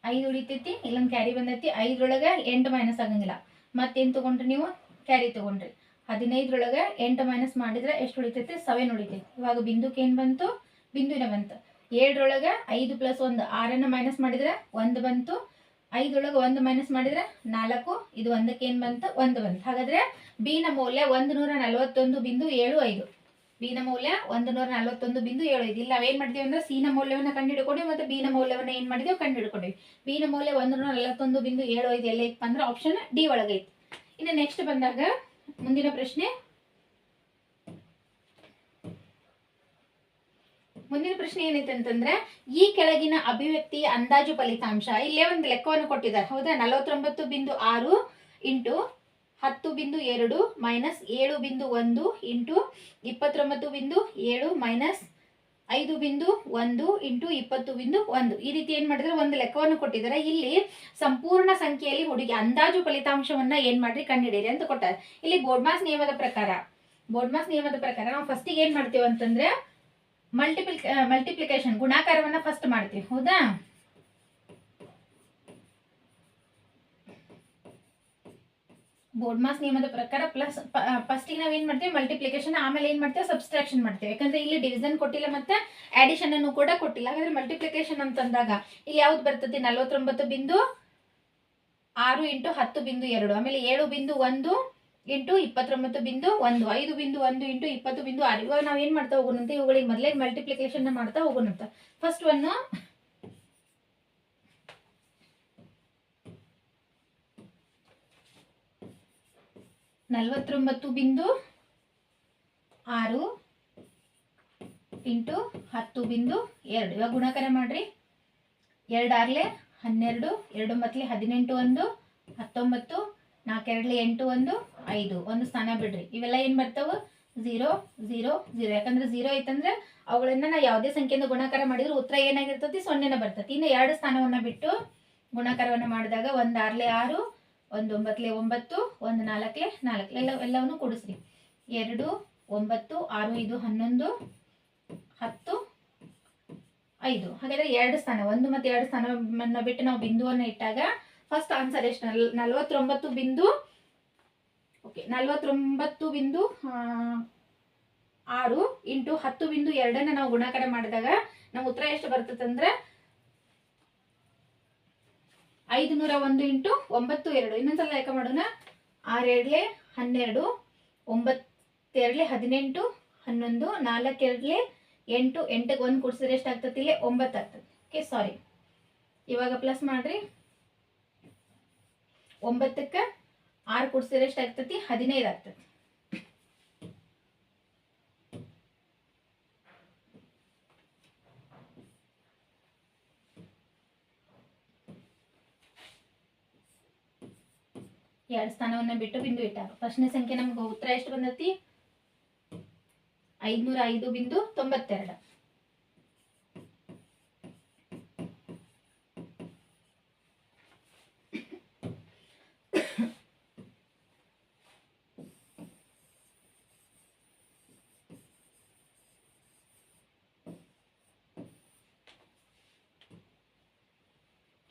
ಐದು ಉಳಿತೈತಿ, ಇಲ್ಲೊಂದು ಕ್ಯಾರಿ ಬಂದೈತಿ, ಐದರೊಳಗೆ ಎಂಟು ಮೈನಸ್ ಆಗಂಗಿಲ್ಲ. ಮತ್ತೇನು ತೊಗೊಂಡ್ರಿ ನೀವು? ಕ್ಯಾರಿ ತೊಗೊಂಡ್ರಿ. ಹದಿನೈದರೊಳಗೆ ಎಂಟು ಮೈನಸ್ ಮಾಡಿದ್ರೆ ಎಷ್ಟು ಉಳಿತೈತಿ? ಸೆವೆನ್ ಉಳಿತೈತಿ. ಇವಾಗ ಬಿಂದುಕ್ಕೆ ಏನು ಬಂತು? ಬಿಂದುವಿನ ಬಂತು. ಏಳರೊಳಗೆ ಐದು ಪ್ಲಸ್ ಒಂದು ಆರನ್ನು ಮೈನಸ್ ಮಾಡಿದ್ರೆ ಒಂದು ಬಂತು. ಐದರೊಳಗೆ ಒಂದು ಮೈನಸ್ ಮಾಡಿದ್ರೆ ನಾಲ್ಕು, ಇದು ಒಂದಕ್ಕೆ ಏನು ಬಂತು? ಒಂದು ಬಂತು. ಹಾಗಾದ್ರೆ ಬಿನ ಮೌಲ್ಯ ಒಂದು ನೂರ ನಲವತ್ತೊಂದು ಬಿಂದು ಏಳು ಐದು. ಬಿನ ಮೌಲ್ಯ ಒಂದು ನೂರ ನಲವತ್ತೊಂದು ಬಿಂದು ಏಳು ಐದು. ಇಲ್ಲಿ ನಾವೇನು ಮಾಡಿದೀವಿ ಅಂದ್ರೆ ಸಿ ಮೌಲ್ಯವನ್ನ ಕಂಡುಹಿಡ್ಕೊಂಡ್ವಿ ಮತ್ತೆ ಬಿ ನ ಮೌಲ್ಯವನ್ನ ಏನ್ ಮಾಡಿದೀವಿ ಕಂಡುಹಿಡ್ಕೊಂಡ್ವಿ. ಬಿ ನ ಮೌಲ್ಯ ಒಂದು ನೂರ ನಲವತ್ತೊಂದು ಬಿಂದು ಏಳು ಐದು ಎಲ್ಲ ಇತ್ತು ಅಂದ್ರೆ ಆಪ್ಷನ್ ಡಿ ಒಳಗೈತಿ. ಇನ್ನು ನೆಕ್ಸ್ಟ್ ಬಂದಾಗ ಮುಂದಿನ ಪ್ರಶ್ನೆ ಮುಂದಿನ ಪ್ರಶ್ನೆ ಏನೈತೆ ಅಂತಂದ್ರೆ, ಈ ಕೆಳಗಿನ ಅಭಿವ್ಯಕ್ತಿ ಅಂದಾಜು ಫಲಿತಾಂಶ, ಇಲ್ಲೇ ಒಂದು ಲೆಕ್ಕವನ್ನು ಕೊಟ್ಟಿದ್ದಾರೆ. ಹೌದಾ? ನಲವತ್ತೊಂಬತ್ತು ಬಿಂದು ಆರು ಇಂಟು ಹತ್ತು ಬಿಂದು ಎರಡು ಮೈನಸ್ ಏಳು ಬಿಂದು ಒಂದು ಇಂಟು ಇಪ್ಪತ್ತೊಂಬತ್ತು ಬಿಂದು ಏಳು ಮೈನಸ್ ಐದು ಬಿಂದು ಒಂದು ಇಂಟು ಇಪ್ಪತ್ತು ಬಿಂದು ಒಂದು. ಈ ರೀತಿ ಏನ್ ಮಾಡಿದ್ರೆ ಒಂದು ಲೆಕ್ಕವನ್ನು ಕೊಟ್ಟಿದ್ದಾರೆ. ಇಲ್ಲಿ ಸಂಪೂರ್ಣ ಸಂಖ್ಯೆಯಲ್ಲಿ ಹುಡುಗಿ ಅಂದಾಜು ಫಲಿತಾಂಶವನ್ನ ಏನ್ ಮಾಡ್ರಿ ಕಂಡುಹಿಡಿಯಿರಿ ಅಂತ ಕೊಟ್ಟಾರೆ. ಇಲ್ಲಿ ಬೋರ್ಡ್ಮಾಸ್ ನಿಯಮದ ಪ್ರಕಾರ ಬೋರ್ಡ್ಮಾಸ್ ನಿಯಮದ ಪ್ರಕಾರ ನಾವು ಫಸ್ಟಿಗೆ ಏನ್ ಮಾಡ್ತೀವಿ ಅಂತಂದ್ರೆ ಮಲ್ಟಿಪ್ಲಿ ಮಲ್ಟಿಪ್ಲಿಕೇಶನ್ ಗುಣಾಕಾರವನ್ನ ಫಸ್ಟ್ ಮಾಡ್ತೀವಿ, ಹೌದಾ? ಬೋರ್ಡ್ ಮಾಸ್ ನಿಯಮದ ಪ್ರಕಾರ ಪ್ಲಸ್ ಫಸ್ಟಿಗೆ ನಾವು ಏನ್ ಮಾಡ್ತೀವಿ? ಮಲ್ಟಿಪ್ಲಿಕೇಶನ್ ಆಮೇಲೆ ಏನ್ ಮಾಡ್ತೀವಿ? ಸಬ್ಸ್ಟ್ರಾಕ್ಷನ್ ಮಾಡ್ತೀವಿ. ಯಾಕಂದ್ರೆ ಇಲ್ಲಿ ಡಿವಿಷನ್ ಕೊಟ್ಟಿಲ್ಲ ಮತ್ತೆ ಆಡಿಷನ್ ಅನ್ನು ಕೂಡ ಕೊಟ್ಟಿಲ್ಲ. ಹಾಗಾದ್ರೆ ಮಲ್ಟಿಪ್ಲಿಕೇಶನ್ ಅಂತಂದಾಗ ಇಲ್ಲಿ ಯಾವ್ದು ಬರ್ತದೆ? ನಲ್ವತ್ತೊಂಬತ್ತು ಬಿಂದು ಆರು ಇಂಟು ಹತ್ತು ಬಿಂದು ಎರಡು. ಆಮೇಲೆ ಏಳು ಬಿಂದು ಒಂದು ಇಂಟು ಇಪ್ಪತ್ತೊಂಬತ್ತು ಬಿಂದು ಒಂದು, ಐದು ಬಿಂದು ಒಂದು ಇಂಟು ಇಪ್ಪತ್ತು ಬಿಂದು ಆರು. ಇವಾಗ ನಾವು ಏನ್ ಮಾಡ್ತಾ ಹೋಗೋಣಂತ? ಇವುಗಳಿಗೆ ಮೊದಲೇ ಮಲ್ಟಿಪ್ಲಿಕೇಶನ್ ಮಾಡ್ತಾ ಹೋಗೋಣಂತ. ಫಸ್ಟ್ ಒನ್ ನಲ್ವತ್ತೊಂಬತ್ತು ಬಿಂದು ಆರು ಇಂಟು ಹತ್ತು ಬಿಂದು ಎರಡು. ಇವಾಗ ಗುಣಾಕಾರ ಮಾಡ್ರಿ. ಎರಡು ಆರ್ಲೆ ಹನ್ನೆರಡು, ಎರಡು ಒಂಬತ್ತಲೆ ಹದಿನೆಂಟು ಒಂದು, ಹತ್ತೊಂಬತ್ತು ನಾಲ್ಕೆರಡ್ಲೆ ಎಂಟು ಒಂದು ಐದು. ಒಂದು ಸ್ಥಾನ ಬಿಡ್ರಿ. ಇವೆಲ್ಲ ಏನು ಬರ್ತಾವೆ? ಝೀರೋ ಝೀರೋ ಝೀರೋ ಯಾಕಂದ್ರೆ ಝೀರೋ ಐತಂದ್ರೆ ಅವುಗಳನ್ನ ನಾ ಯಾವುದೇ ಸಂಖ್ಯೆಯಿಂದ ಗುಣಾಕಾರ ಮಾಡಿದ್ರು ಉತ್ತರ ಏನಾಗಿರ್ತತಿ? ಸೊನ್ನೆನ ಬರ್ತತಿ. ಇನ್ನು ಎರಡು ಸ್ಥಾನವನ್ನ ಬಿಟ್ಟು ಗುಣಾಕಾರವನ್ನ ಮಾಡಿದಾಗ ಒಂದು ಆರ್ಲೆ ಆರು, ಒಂದು ಒಂಬತ್ತಲೆ ಒಂಬತ್ತು, ಒಂದು ನಾಲ್ಕಲೆ ನಾಲ್ಕು ಎಲ್ಲ, ಎಲ್ಲವನ್ನು ಕೂಡಿಸ್ರಿ. ಎರಡು, ಒಂಬತ್ತು, ಆರು, ಐದು, ಹನ್ನೊಂದು, ಹತ್ತು, ಐದು. ಹಾಗಾದ್ರೆ ಎರಡು ಸ್ಥಾನ. ಒಂದು ಮತ್ತು ಎರಡು ಸ್ಥಾನವನ್ನು ಬಿಟ್ಟು ನಾವು ಬಿಂದುವನ್ನು ಇಟ್ಟಾಗ ಫಸ್ಟ್ ಆನ್ಸರ್ ಎಷ್ಟು? ನಲ್, ನಲ್ವತ್ತೊಂಬತ್ತು ಬಿಂದು ಓಕೆ ನಲ್ವತ್ತೊಂಬತ್ತು ಬಿಂದು ಆರು ಇಂಟು ಹತ್ತು ಬಿಂದು ಎರಡನ್ನ ನಾವು ಗುಣಾಕಾರ ಮಾಡಿದಾಗ ನಮ್ಮ ಉತ್ತರ ಎಷ್ಟು ಬರ್ತದಂದ್ರೆ ಐದು ನೂರ ಒಂದು ಇಂಟು ಒಂಬತ್ತು ಎರಡು. ಇನ್ನೊಂದ್ಸಲ ಲೆಕ್ಕ ಮಾಡೋಣ. ಆರು ಎರಡ್ಲೆ ಹನ್ನೆರಡು, ಒಂಬತ್ತೆರಡ್ಲೆ ಹದಿನೆಂಟು, ಹನ್ನೊಂದು, ನಾಲ್ಕೆರಡ್ಲೆ ಎಂಟು. ಎಂಟಕ್ಕೆ ಒಂದು ಕೂಡಿಸಿದ್ರೆ ಎಷ್ಟು ಆಗ್ತದೆ ಇಲ್ಲಿ ಒಂಬತ್ತು ಆಗ್ತದೆ. ಓಕೆ ಸಾರಿ ಇವಾಗ ಪ್ಲಸ್ ಮಾಡ್ರಿ. ಒಂಬತ್ತಕ್ಕೆ ಆರು ಕೂಡಿಸಿದ್ರೆ ಎಷ್ಟು ಆಗ್ತತಿ ಹದಿನೈದು ಆಗ್ತತಿ ಎರಡು ಸ್ಥಾನವನ್ನ ಬಿಟ್ಟು ಬಿಂದು ಇಟ್ಟಾರ. ಪ್ರಶ್ನೆ ಸಂಖ್ಯೆ ನಮ್ಗೆ ಉತ್ತರ ಎಷ್ಟು ಬಂದತಿ? ಐದ್ನೂರ ಐದು ಬಿಂದು ತೊಂಬತ್ತೆರಡು.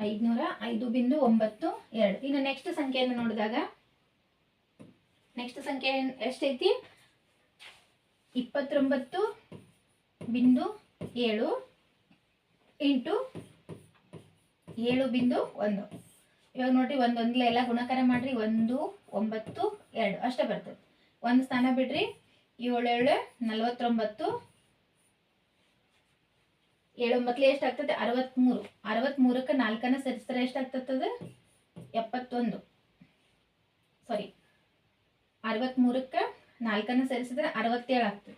ಐದುನೂರ ಐದು ಬಿಂದು ಒಂಬತ್ತು ಎರಡು. ಇನ್ನು ನೆಕ್ಸ್ಟ್ ಸಂಖ್ಯೆಯನ್ನು ನೋಡಿದಾಗ ನೆಕ್ಸ್ಟ್ ಸಂಖ್ಯೆ ಎಷ್ಟೈತಿ? ಇಪ್ಪತ್ತೊಂಬತ್ತು ಬಿಂದು ಏಳು ಇಂಟು ಏಳು ಬಿಂದು ಒಂದು. ಇವಾಗ ನೋಡ್ರಿ, ಒಂದೊಂದ್ಲೆ ಎಲ್ಲ ಗುಣಕಾರ ಮಾಡ್ರಿ, ಒಂದು, ಒಂಬತ್ತು, ಎರಡು. ಅಷ್ಟೇ ಬರ್ತದೆ. ಒಂದು ಸ್ಥಾನ ಬಿಡ್ರಿ. ಏಳು ಏಳು ನಲವತ್ತೊಂಬತ್ತು ಏಳೊಂಬತ್ತಲೆ ಎಷ್ಟು ಆಗ್ತದೆ? ಅರವತ್ತ್ಮೂರು ಅರವತ್ತ್ಮೂರಕ್ಕೆ ನಾಲ್ಕನ್ನ ಸೇರಿಸಿದ್ರೆ ಎಷ್ಟು ಆಗ್ತದೆ ಎಪ್ಪತ್ತೊಂದು. ಸಾರಿ ಅರವತ್ತ್ಮೂರಕ್ಕೆ ನಾಲ್ಕನ ಸರಿಸಿದ್ರೆ ಅರವತ್ತೇಳು ಆಗ್ತದೆ.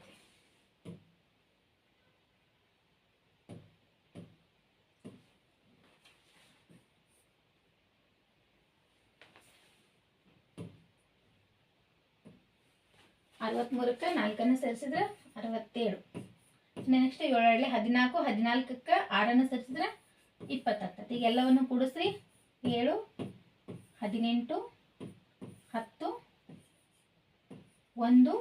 ಅರವತ್ತ್ಮೂರಕ್ಕೆ ನಾಲ್ಕನ್ನು ಸೇರಿಸಿದ್ರೆ ಅರವತ್ತೇಳು. ನೆಕ್ಸ್ಟ್ ಏಳರಲ್ಲಿ ಹದಿನಾಲ್ಕು, ಹದಿನಾಲ್ಕಕ್ಕೆ ಆರನ್ನು ಸೇರಿಸಿದ್ರೆ ಇಪ್ಪತ್ತಾಗ್ತದೆ ಈಗ ಎಲ್ಲವನ್ನು ಕೂಡಿಸ್ರಿ. ಏಳು, ಹದಿನೆಂಟು, ಹತ್ತು, ಒಂದು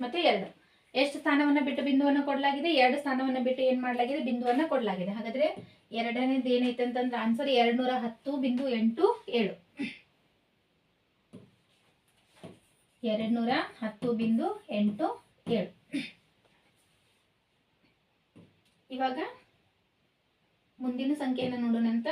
ಮತ್ತು ಎರಡು. ಎಷ್ಟು ಸ್ಥಾನವನ್ನು ಬಿಟ್ಟು ಬಿಂದುವನ್ನು ಕೊಡಲಾಗಿದೆ? ಎರಡು ಸ್ಥಾನವನ್ನು ಬಿಟ್ಟು ಏನು ಮಾಡಲಾಗಿದೆ? ಬಿಂದುವನ್ನು ಕೊಡಲಾಗಿದೆ. ಹಾಗಾದರೆ ಎರಡನೇದು ಏನೈತೆ ಅಂತಂದ್ರೆ ಆನ್ಸರ್ ಎರಡು ನೂರ ಹತ್ತು ಬಿಂದು ಎಂಟು ಏಳು. ಎರಡು ನೂರ ಹತ್ತು ಬಿಂದು ಎಂಟು ಏಳು. ಇವಾಗ ಮುಂದಿನ ಸಂಖ್ಯೆಯನ್ನು ನೋಡೋಣಂತ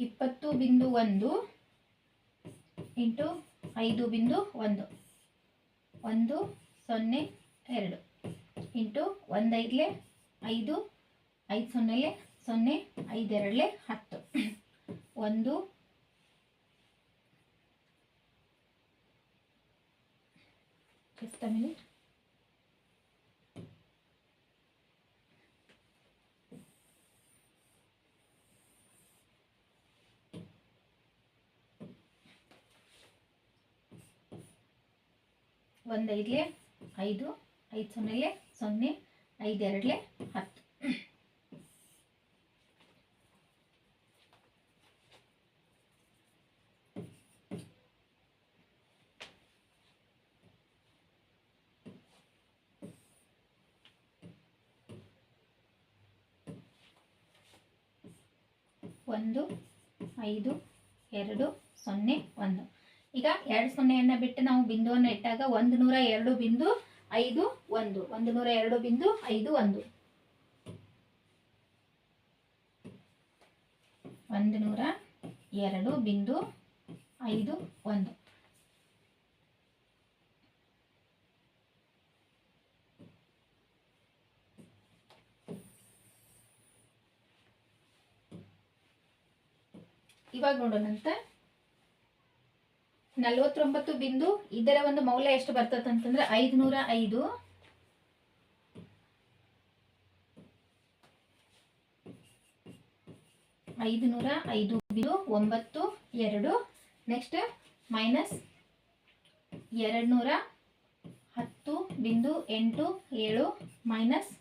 ಇಪ್ಪತ್ತು ಬಿಂದು ಒಂದು ಇಂಟು ಐದು ಬಿಂದು ಒಂದು. ಒಂದು, ಸೊನ್ನೆ, ಎರಡು. ಇಂಟು ಒಂದೈದಲೆ ಐದು ಐದು ಸೊನ್ನೆಲೆ ಸೊನ್ನೆ ಐದೆರಡಲೆ ಹತ್ತು. ಒಂದು just ಐದಲೆ ಐದು ಐದು ಸೊನ್ನೆಲೆ ಸೊನ್ನೆ ಐದೆರಡಲೆ ಹತ್ತು. ಒಂದು, ಐದು, ಎರಡು, ಸೊನ್ನೆ, ಒಂದು. ಈಗ ಎರಡು ಸೊನ್ನೆಯನ್ನು ಬಿಟ್ಟು ನಾವು ಬಿಂದುವನ್ನು ಇಟ್ಟಾಗ ಒಂದು ನೂರ ಎರಡು ಬಿಂದು ಐದು, ಒಂದು. ಒಂದು ನೂರ ಎರಡು ಬಿಂದು ಐದು, ಒಂದು. ಒಂದು ನೂರ ಎರಡು ಬಿಂದು ಐದು, ಒಂದು. ಇವಾಗ ನೋಡೋಣಂತೆ. ನಲ್ವತ್ತೊಂಬತ್ತು ಬಿಂದು ಇದರ ಒಂದು ಮೌಲ್ಯ ಎಷ್ಟು ಬರ್ತದೆ ಅಂತಂದ್ರೆ ಐದುನೂರ ಐದು. ಐದುನೂರ ಐದು ಬಿಂದು ಒಂಬತ್ತು ಎರಡು. ನೆಕ್ಸ್ಟ್ ಮೈನಸ್ ಎರಡು ನೂರ ಹತ್ತು ಬಿಂದು ಎಂಟು ಏಳು. ಮೈನಸ್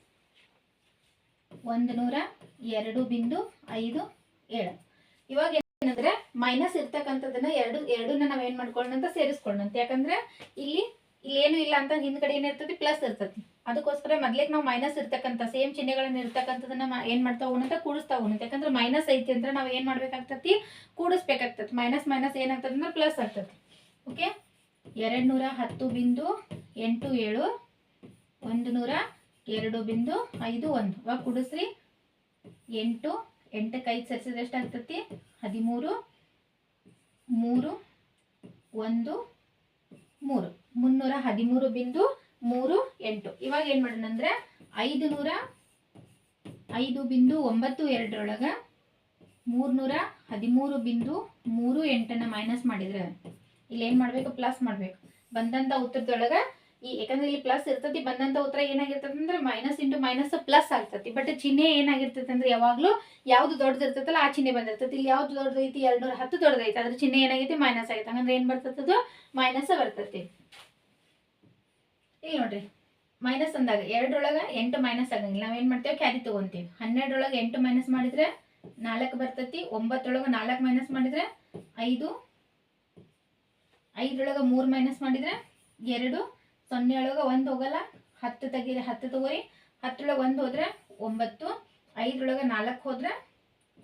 ಒಂದು ನೂರ ಎರಡು ಬಿಂದು ಐದು ಏಳು. ಇವಾಗ ಏನಂದ್ರೆ ಮೈನಸ್ ಇರ್ತಕ್ಕಂಥದನ್ನ ಎರಡು, ಎರಡನ್ನ ನಾವ್ ಏನ್ ಮಾಡ್ಕೊಳ್ಳೋಣ ಸೇರಿಸ್ಕೊಳ್ಳೋಣ ಯಾಕಂದ್ರೆ ಇಲ್ಲಿ ಇಲ್ಲಿ ಏನು ಇಲ್ಲ ಅಂತ ಹಿಂದ್ಗಡೆ ಏನಿರ್ತತಿ ಪ್ಲಸ್ ಇರ್ತತಿ ಅದಕ್ಕೋಸ್ಕರ ಮೊದ್ಲೇಕ್ ನಾವು ಮೈನಸ್ ಇರ್ತಕ್ಕಂಥ ಸೇಮ್ ಚಿಹ್ನೆಗಳನ್ನ ಇರ್ತಕ್ಕಂಥದನ್ನ ಏನ್ ಮಾಡ್ತಾ ಹೋಗೋಣ ಕೂಡಿಸ್ತಾ ಹೋಗೋಣ. ಯಾಕಂದ್ರೆ ಮೈನಸ್ ಐತಿ ಅಂದ್ರೆ ನಾವ್ ಏನ್ ಮಾಡ್ಬೇಕಾಗ್ತತಿ? ಕೂಡಿಸ್ಬೇಕಾಗ್ತತಿ. ಮೈನಸ್ ಮೈನಸ್ ಏನಾಗ್ತದಂದ್ರೆ ಪ್ಲಸ್ ಆಗ್ತತಿ. ಓಕೆ ಎರಡ್ ನೂರ ಹತ್ತು ಬಿಂದು ಎಂಟು ಏಳು ಒಂದು ನೂರ ಎರಡು ಬಿಂದು ಐದು ಒಂದು. ಅವಾಗ ಕೂಡಿಸ್ರಿ. ಎಂಟು ಎಂಟಕ್ಕೆ ಐದು ಸೇರಿಸಿದ್ರೆ ಎಷ್ಟಾಗ್ತತಿ? ಹದಿಮೂರು, ಮೂರು, ಒಂದು, ಮೂರು. ಮುನ್ನೂರ ಹದಿಮೂರು ಬಿಂದು ಮೂರು, ಎಂಟು. ಇವಾಗ ಏನು ಮಾಡೋಣ ಅಂದ್ರೆ ಐದು ನೂರ ಐದು ಬಿಂದು ಒಂಬತ್ತು ಎರಡರೊಳಗೆ ಮೂರ್ನೂರ ಹದಿಮೂರು ಬಿಂದು ಮೂರು ಎಂಟನ್ನು ಮೈನಸ್ ಮಾಡಿದ್ರೆ. ಇಲ್ಲಿ ಏನು ಮಾಡಬೇಕು? ಪ್ಲಸ್ ಮಾಡಬೇಕು. ಬಂದಂಥ ಉತ್ತರದೊಳಗೆ ಈ ಯಾಕಂದ್ರೆ ಇಲ್ಲಿ ಪ್ಲಸ್ ಇರ್ತತಿ ಬಂದಂತ ಉತ್ತರ ಏನಾಗಿರ್ತದೆ ಅಂದ್ರೆ ಮೈನಸ್ ಇಂಟು ಮೈನಸ್ ಪ್ಲಸ್ ಆಗ್ತತಿ ಬಟ್ ಚಿಹ್ನೆ ಏನಾಗಿರ್ತದೆ ಅಂದ್ರೆ ಯಾವಾಗಲೂ ಯಾವ್ದು ದೊಡ್ಡದು ಇರ್ತೈತಲ್ಲ ಆ ಚಿಹ್ನೆ ಬಂದಿರ್ತೈತಿ. ಇಲ್ಲಿ ಯಾವ್ದು ದೊಡ್ಡದೈತಿ ಎರಡು ನೂರ ಹತ್ತು ದೊಡ್ಡದೈತಿ. ಅದ್ರ ಚಿಹ್ನೆ ಏನಾಗೈತಿ? ಮೈನಸ್ ಆಗೈತೆ. ಹಂಗಂದ್ರೆ ಏನು ಬರ್ತದದು ಮೈನಸ್ ಬರ್ತೈತಿ. ಇಲ್ಲಿ ನೋಡ್ರಿ. ಮೈನಸ್ ಅಂದಾಗ ಎರಡರೊಳಗೆ ಎಂಟು ಮೈನಸ್ ಆಗಂಗಿಲ್ಲ. ನಾವೇನು ಮಾಡ್ತೇವೆ? ಕ್ಯಾರಿ ತಗೊಂತೀವಿ. ಹನ್ನೆರಡರೊಳಗೆ ಎಂಟು ಮೈನಸ್ ಮಾಡಿದ್ರೆ ನಾಲ್ಕು ಬರ್ತೈತಿ. ಒಂಬತ್ತರೊಳಗೆ ನಾಲ್ಕು ಮೈನಸ್ ಮಾಡಿದ್ರೆ ಐದು. ಐದರೊಳಗೆ ಮೂರು ಮೈನಸ್ ಮಾಡಿದ್ರೆ ಎರಡು. ಸೊನ್ನೆ ಒಳಗೆ ಒಂದು ಹೋಗಲ್ಲ. ಹತ್ತು ತೆಗೀರಿ, ಹತ್ತು ತಗೋರಿ. ಹತ್ತರೊಳಗೆ ಒಂದು ಹೋದ್ರೆ ಒಂಬತ್ತು, ಐದರೊಳಗೆ ನಾಲ್ಕು ಹೋದ್ರೆ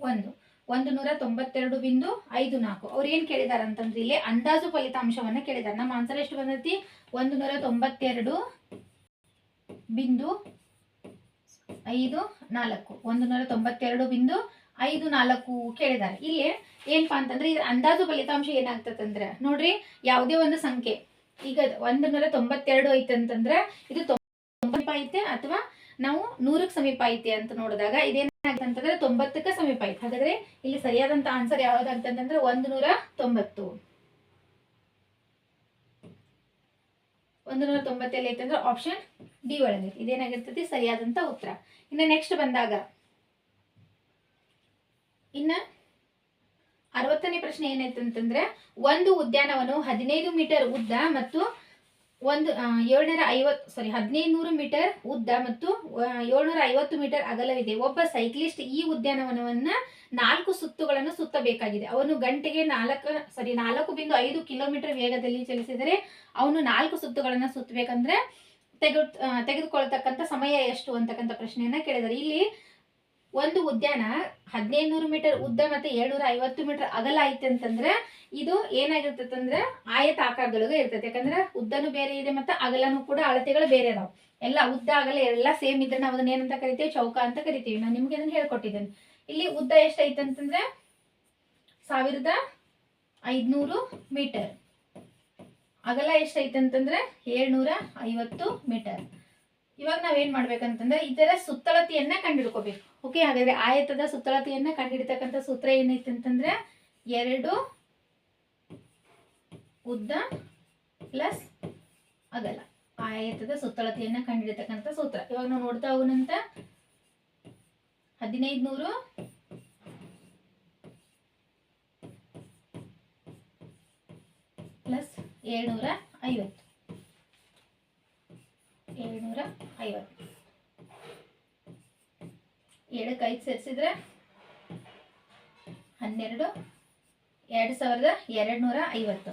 ಒಂದು. ಒಂದು ನೂರ ತೊಂಬತ್ತೆರಡು ಬಿಂದು ಐದು ನಾಲ್ಕು. ಅವ್ರು ಏನು ಕೇಳಿದಾರೆ ಅಂತಂದ್ರೆ ಇಲ್ಲಿ ಅಂದಾಜು ಫಲಿತಾಂಶವನ್ನು ಕೇಳಿದ್ದಾರೆ ನಮ್ಮ ಆನ್ಸರ್ ಎಷ್ಟು ಬಂದೈತಿ? ಒಂದು ನೂರ ತೊಂಬತ್ತೆರಡು ಬಿಂದು ಐದು ನಾಲ್ಕು. ಒಂದು ನೂರ ತೊಂಬತ್ತೆರಡು ಬಿಂದು ಐದು ನಾಲ್ಕು ಕೇಳಿದ್ದಾರೆ ಇಲ್ಲಿ ಏನಪ್ಪಾ ಅಂತಂದ್ರೆ ಇದ್ರ ಅಂದಾಜು ಫಲಿತಾಂಶ ಏನಾಗ್ತದಂದ್ರೆ ನೋಡ್ರಿ, ಯಾವುದೇ ಒಂದು ಸಂಖ್ಯೆ. ಈಗ ಒಂದು ಮೇಲೆ ತೊಂಬತ್ತೆರಡು ಐತೆ ಇದು ತೊಂಬತ್ತ ಐತೆ ಅಥವಾ ನಾವು ನೂರಕ್ಕೆ ಸಮೀಪ ಐತೆ ಅಂತ ನೋಡಿದಾಗ ಅಂತಂದ್ರೆ ತೊಂಬತ್ತಕ್ಕೆ ಸಮೀಪ ಐತೆ. ಹಾಗಾದ್ರೆ ಇಲ್ಲಿ ಸರಿಯಾದಂತ ಆನ್ಸರ್ ಯಾವ್ದಾಗ್ತಂತಂದ್ರೆ ಒಂದು ನೂರ ತೊಂಬತ್ತು. ಒಂದು ನೂರ ತೊಂಬತ್ತಲ್ಲಿ ಐತಂದ್ರೆ ಆಪ್ಷನ್ ಡಿ ಒಳಗೆ ಇದೇನಾಗಿರ್ತೈತಿ? ಸರಿಯಾದಂತ ಉತ್ತರ. ಇನ್ನು ನೆಕ್ಸ್ಟ್ ಬಂದಾಗ ಇನ್ನ ಅರವತ್ತನೇ ಪ್ರಶ್ನೆ ಏನಾಯ್ತು ಅಂತಂದ್ರೆ ಒಂದು ಉದ್ಯಾನವನವು ಹದಿನೈದು ಮೀಟರ್ ಉದ್ದ ಮತ್ತು ಒಂದು ಏಳ್ನೂರ ಐವತ್ತು ಸಾರಿ ಹದಿನೈದು ನೂರು ಮೀಟರ್ ಉದ್ದ ಮತ್ತು ಏಳ್ನೂರ ಐವತ್ತು ಮೀಟರ್ ಅಗಲವಿದೆ. ಒಬ್ಬ ಸೈಕ್ಲಿಸ್ಟ್ ಈ ಉದ್ಯಾನವನವನ್ನ ನಾಲ್ಕು ಸುತ್ತುಗಳನ್ನು ಸುತ್ತಬೇಕಾಗಿದೆ. ಅವನು ಗಂಟೆಗೆ ನಾಲ್ಕು ಸಾರಿ ನಾಲ್ಕು ಬಿಂದು ಐದು ಕಿಲೋಮೀಟರ್ ವೇಗದಲ್ಲಿ ಚಲಿಸಿದರೆ ಅವನು ನಾಲ್ಕು ಸುತ್ತುಗಳನ್ನು ಸುತ್ತಬೇಕಂದ್ರೆ ತೆಗೆದು ತೆಗೆದುಕೊಳ್ತಕ್ಕಂಥ ಸಮಯ ಎಷ್ಟು ಅಂತಕ್ಕಂಥ ಪ್ರಶ್ನೆಯನ್ನ ಕೇಳಿದ್ದಾರೆ. ಇಲ್ಲಿ ಒಂದು ಉದ್ಯಾನ ಹದಿನೈದು ನೂರು ಮೀಟರ್ ಉದ್ದ ಮತ್ತೆ ಏಳ್ನೂರ ಐವತ್ತು ಮೀಟರ್ ಅಗಲ ಐತೆ ಅಂತಂದ್ರೆ ಇದು ಏನಾಗಿರ್ತೈತೆ ಅಂದ್ರೆ ಆಯತ ಆಕಾರದೊಳಗೆ ಇರ್ತೈತೆ. ಯಾಕಂದ್ರೆ ಉದ್ದನು ಬೇರೆ ಇದೆ ಮತ್ತೆ ಅಗಲನು ಕೂಡ ಅಳತೆಗಳು ಬೇರೆ ಅದಾವ. ಎಲ್ಲ ಉದ್ದ, ಅಗಲ ಎಲ್ಲ ಸೇಮ್ ಇದ್ರೆ ನಾವು ಅದನ್ನ ಏನಂತ ಕರಿತೀವಿ? ಚೌಕ ಅಂತ ಕರಿತೀವಿ. ನಾನು ನಿಮ್ಗೆ ಅದನ್ನ ಹೇಳ್ಕೊಟ್ಟಿದ್ದೇನೆ. ಇಲ್ಲಿ ಉದ್ದ ಎಷ್ಟೈತೆ ಅಂತಂದ್ರೆ ಸಾವಿರದ ಐದ್ನೂರು ಮೀಟರ್. ಅಗಲ ಎಷ್ಟೈತೆ ಅಂತಂದ್ರೆ ಏಳ್ನೂರ ಐವತ್ತು ಮೀಟರ್. ಇವಾಗ ನಾವೇನ್ ಮಾಡ್ಬೇಕಂತಂದ್ರೆ ಇದರ ಸುತ್ತಳತೆಯನ್ನ ಕಂಡಿಡ್ಕೋಬೇಕು. ಓಕೆ ಹಾಗಾದ್ರೆ ಆಯತದ ಸುತ್ತಳತೆಯನ್ನ ಕಂಡಿಡ್ತಕ್ಕಂಥ ಸೂತ್ರ ಏನೈತೆ ಅಂತಂದ್ರೆ ಎರಡು ಉದ್ದ ಪ್ಲಸ್ ಅಗಲ. ಆಯತದ ಸುತ್ತಳತೆಯನ್ನ ಕಂಡಿಡ್ತಕ್ಕಂಥ ಸೂತ್ರ. ಇವಾಗ ನಾವು ನೋಡ್ತಾ ಹೋಗುನಂತ ಹದಿನೈದು ನೂರು ಪ್ಲಸ್ ಏಳ್ನೂರ ಐವತ್ತು. ಏಳ್ನೂರ ಐವತ್ತು. ಏಳಕ್ಕೆ ಐದು ಸೇರಿಸಿದ್ರೆ ಹನ್ನೆರಡು, ಎರಡು ಸಾವಿರದ ಎರಡು ನೂರ ಐವತ್ತು.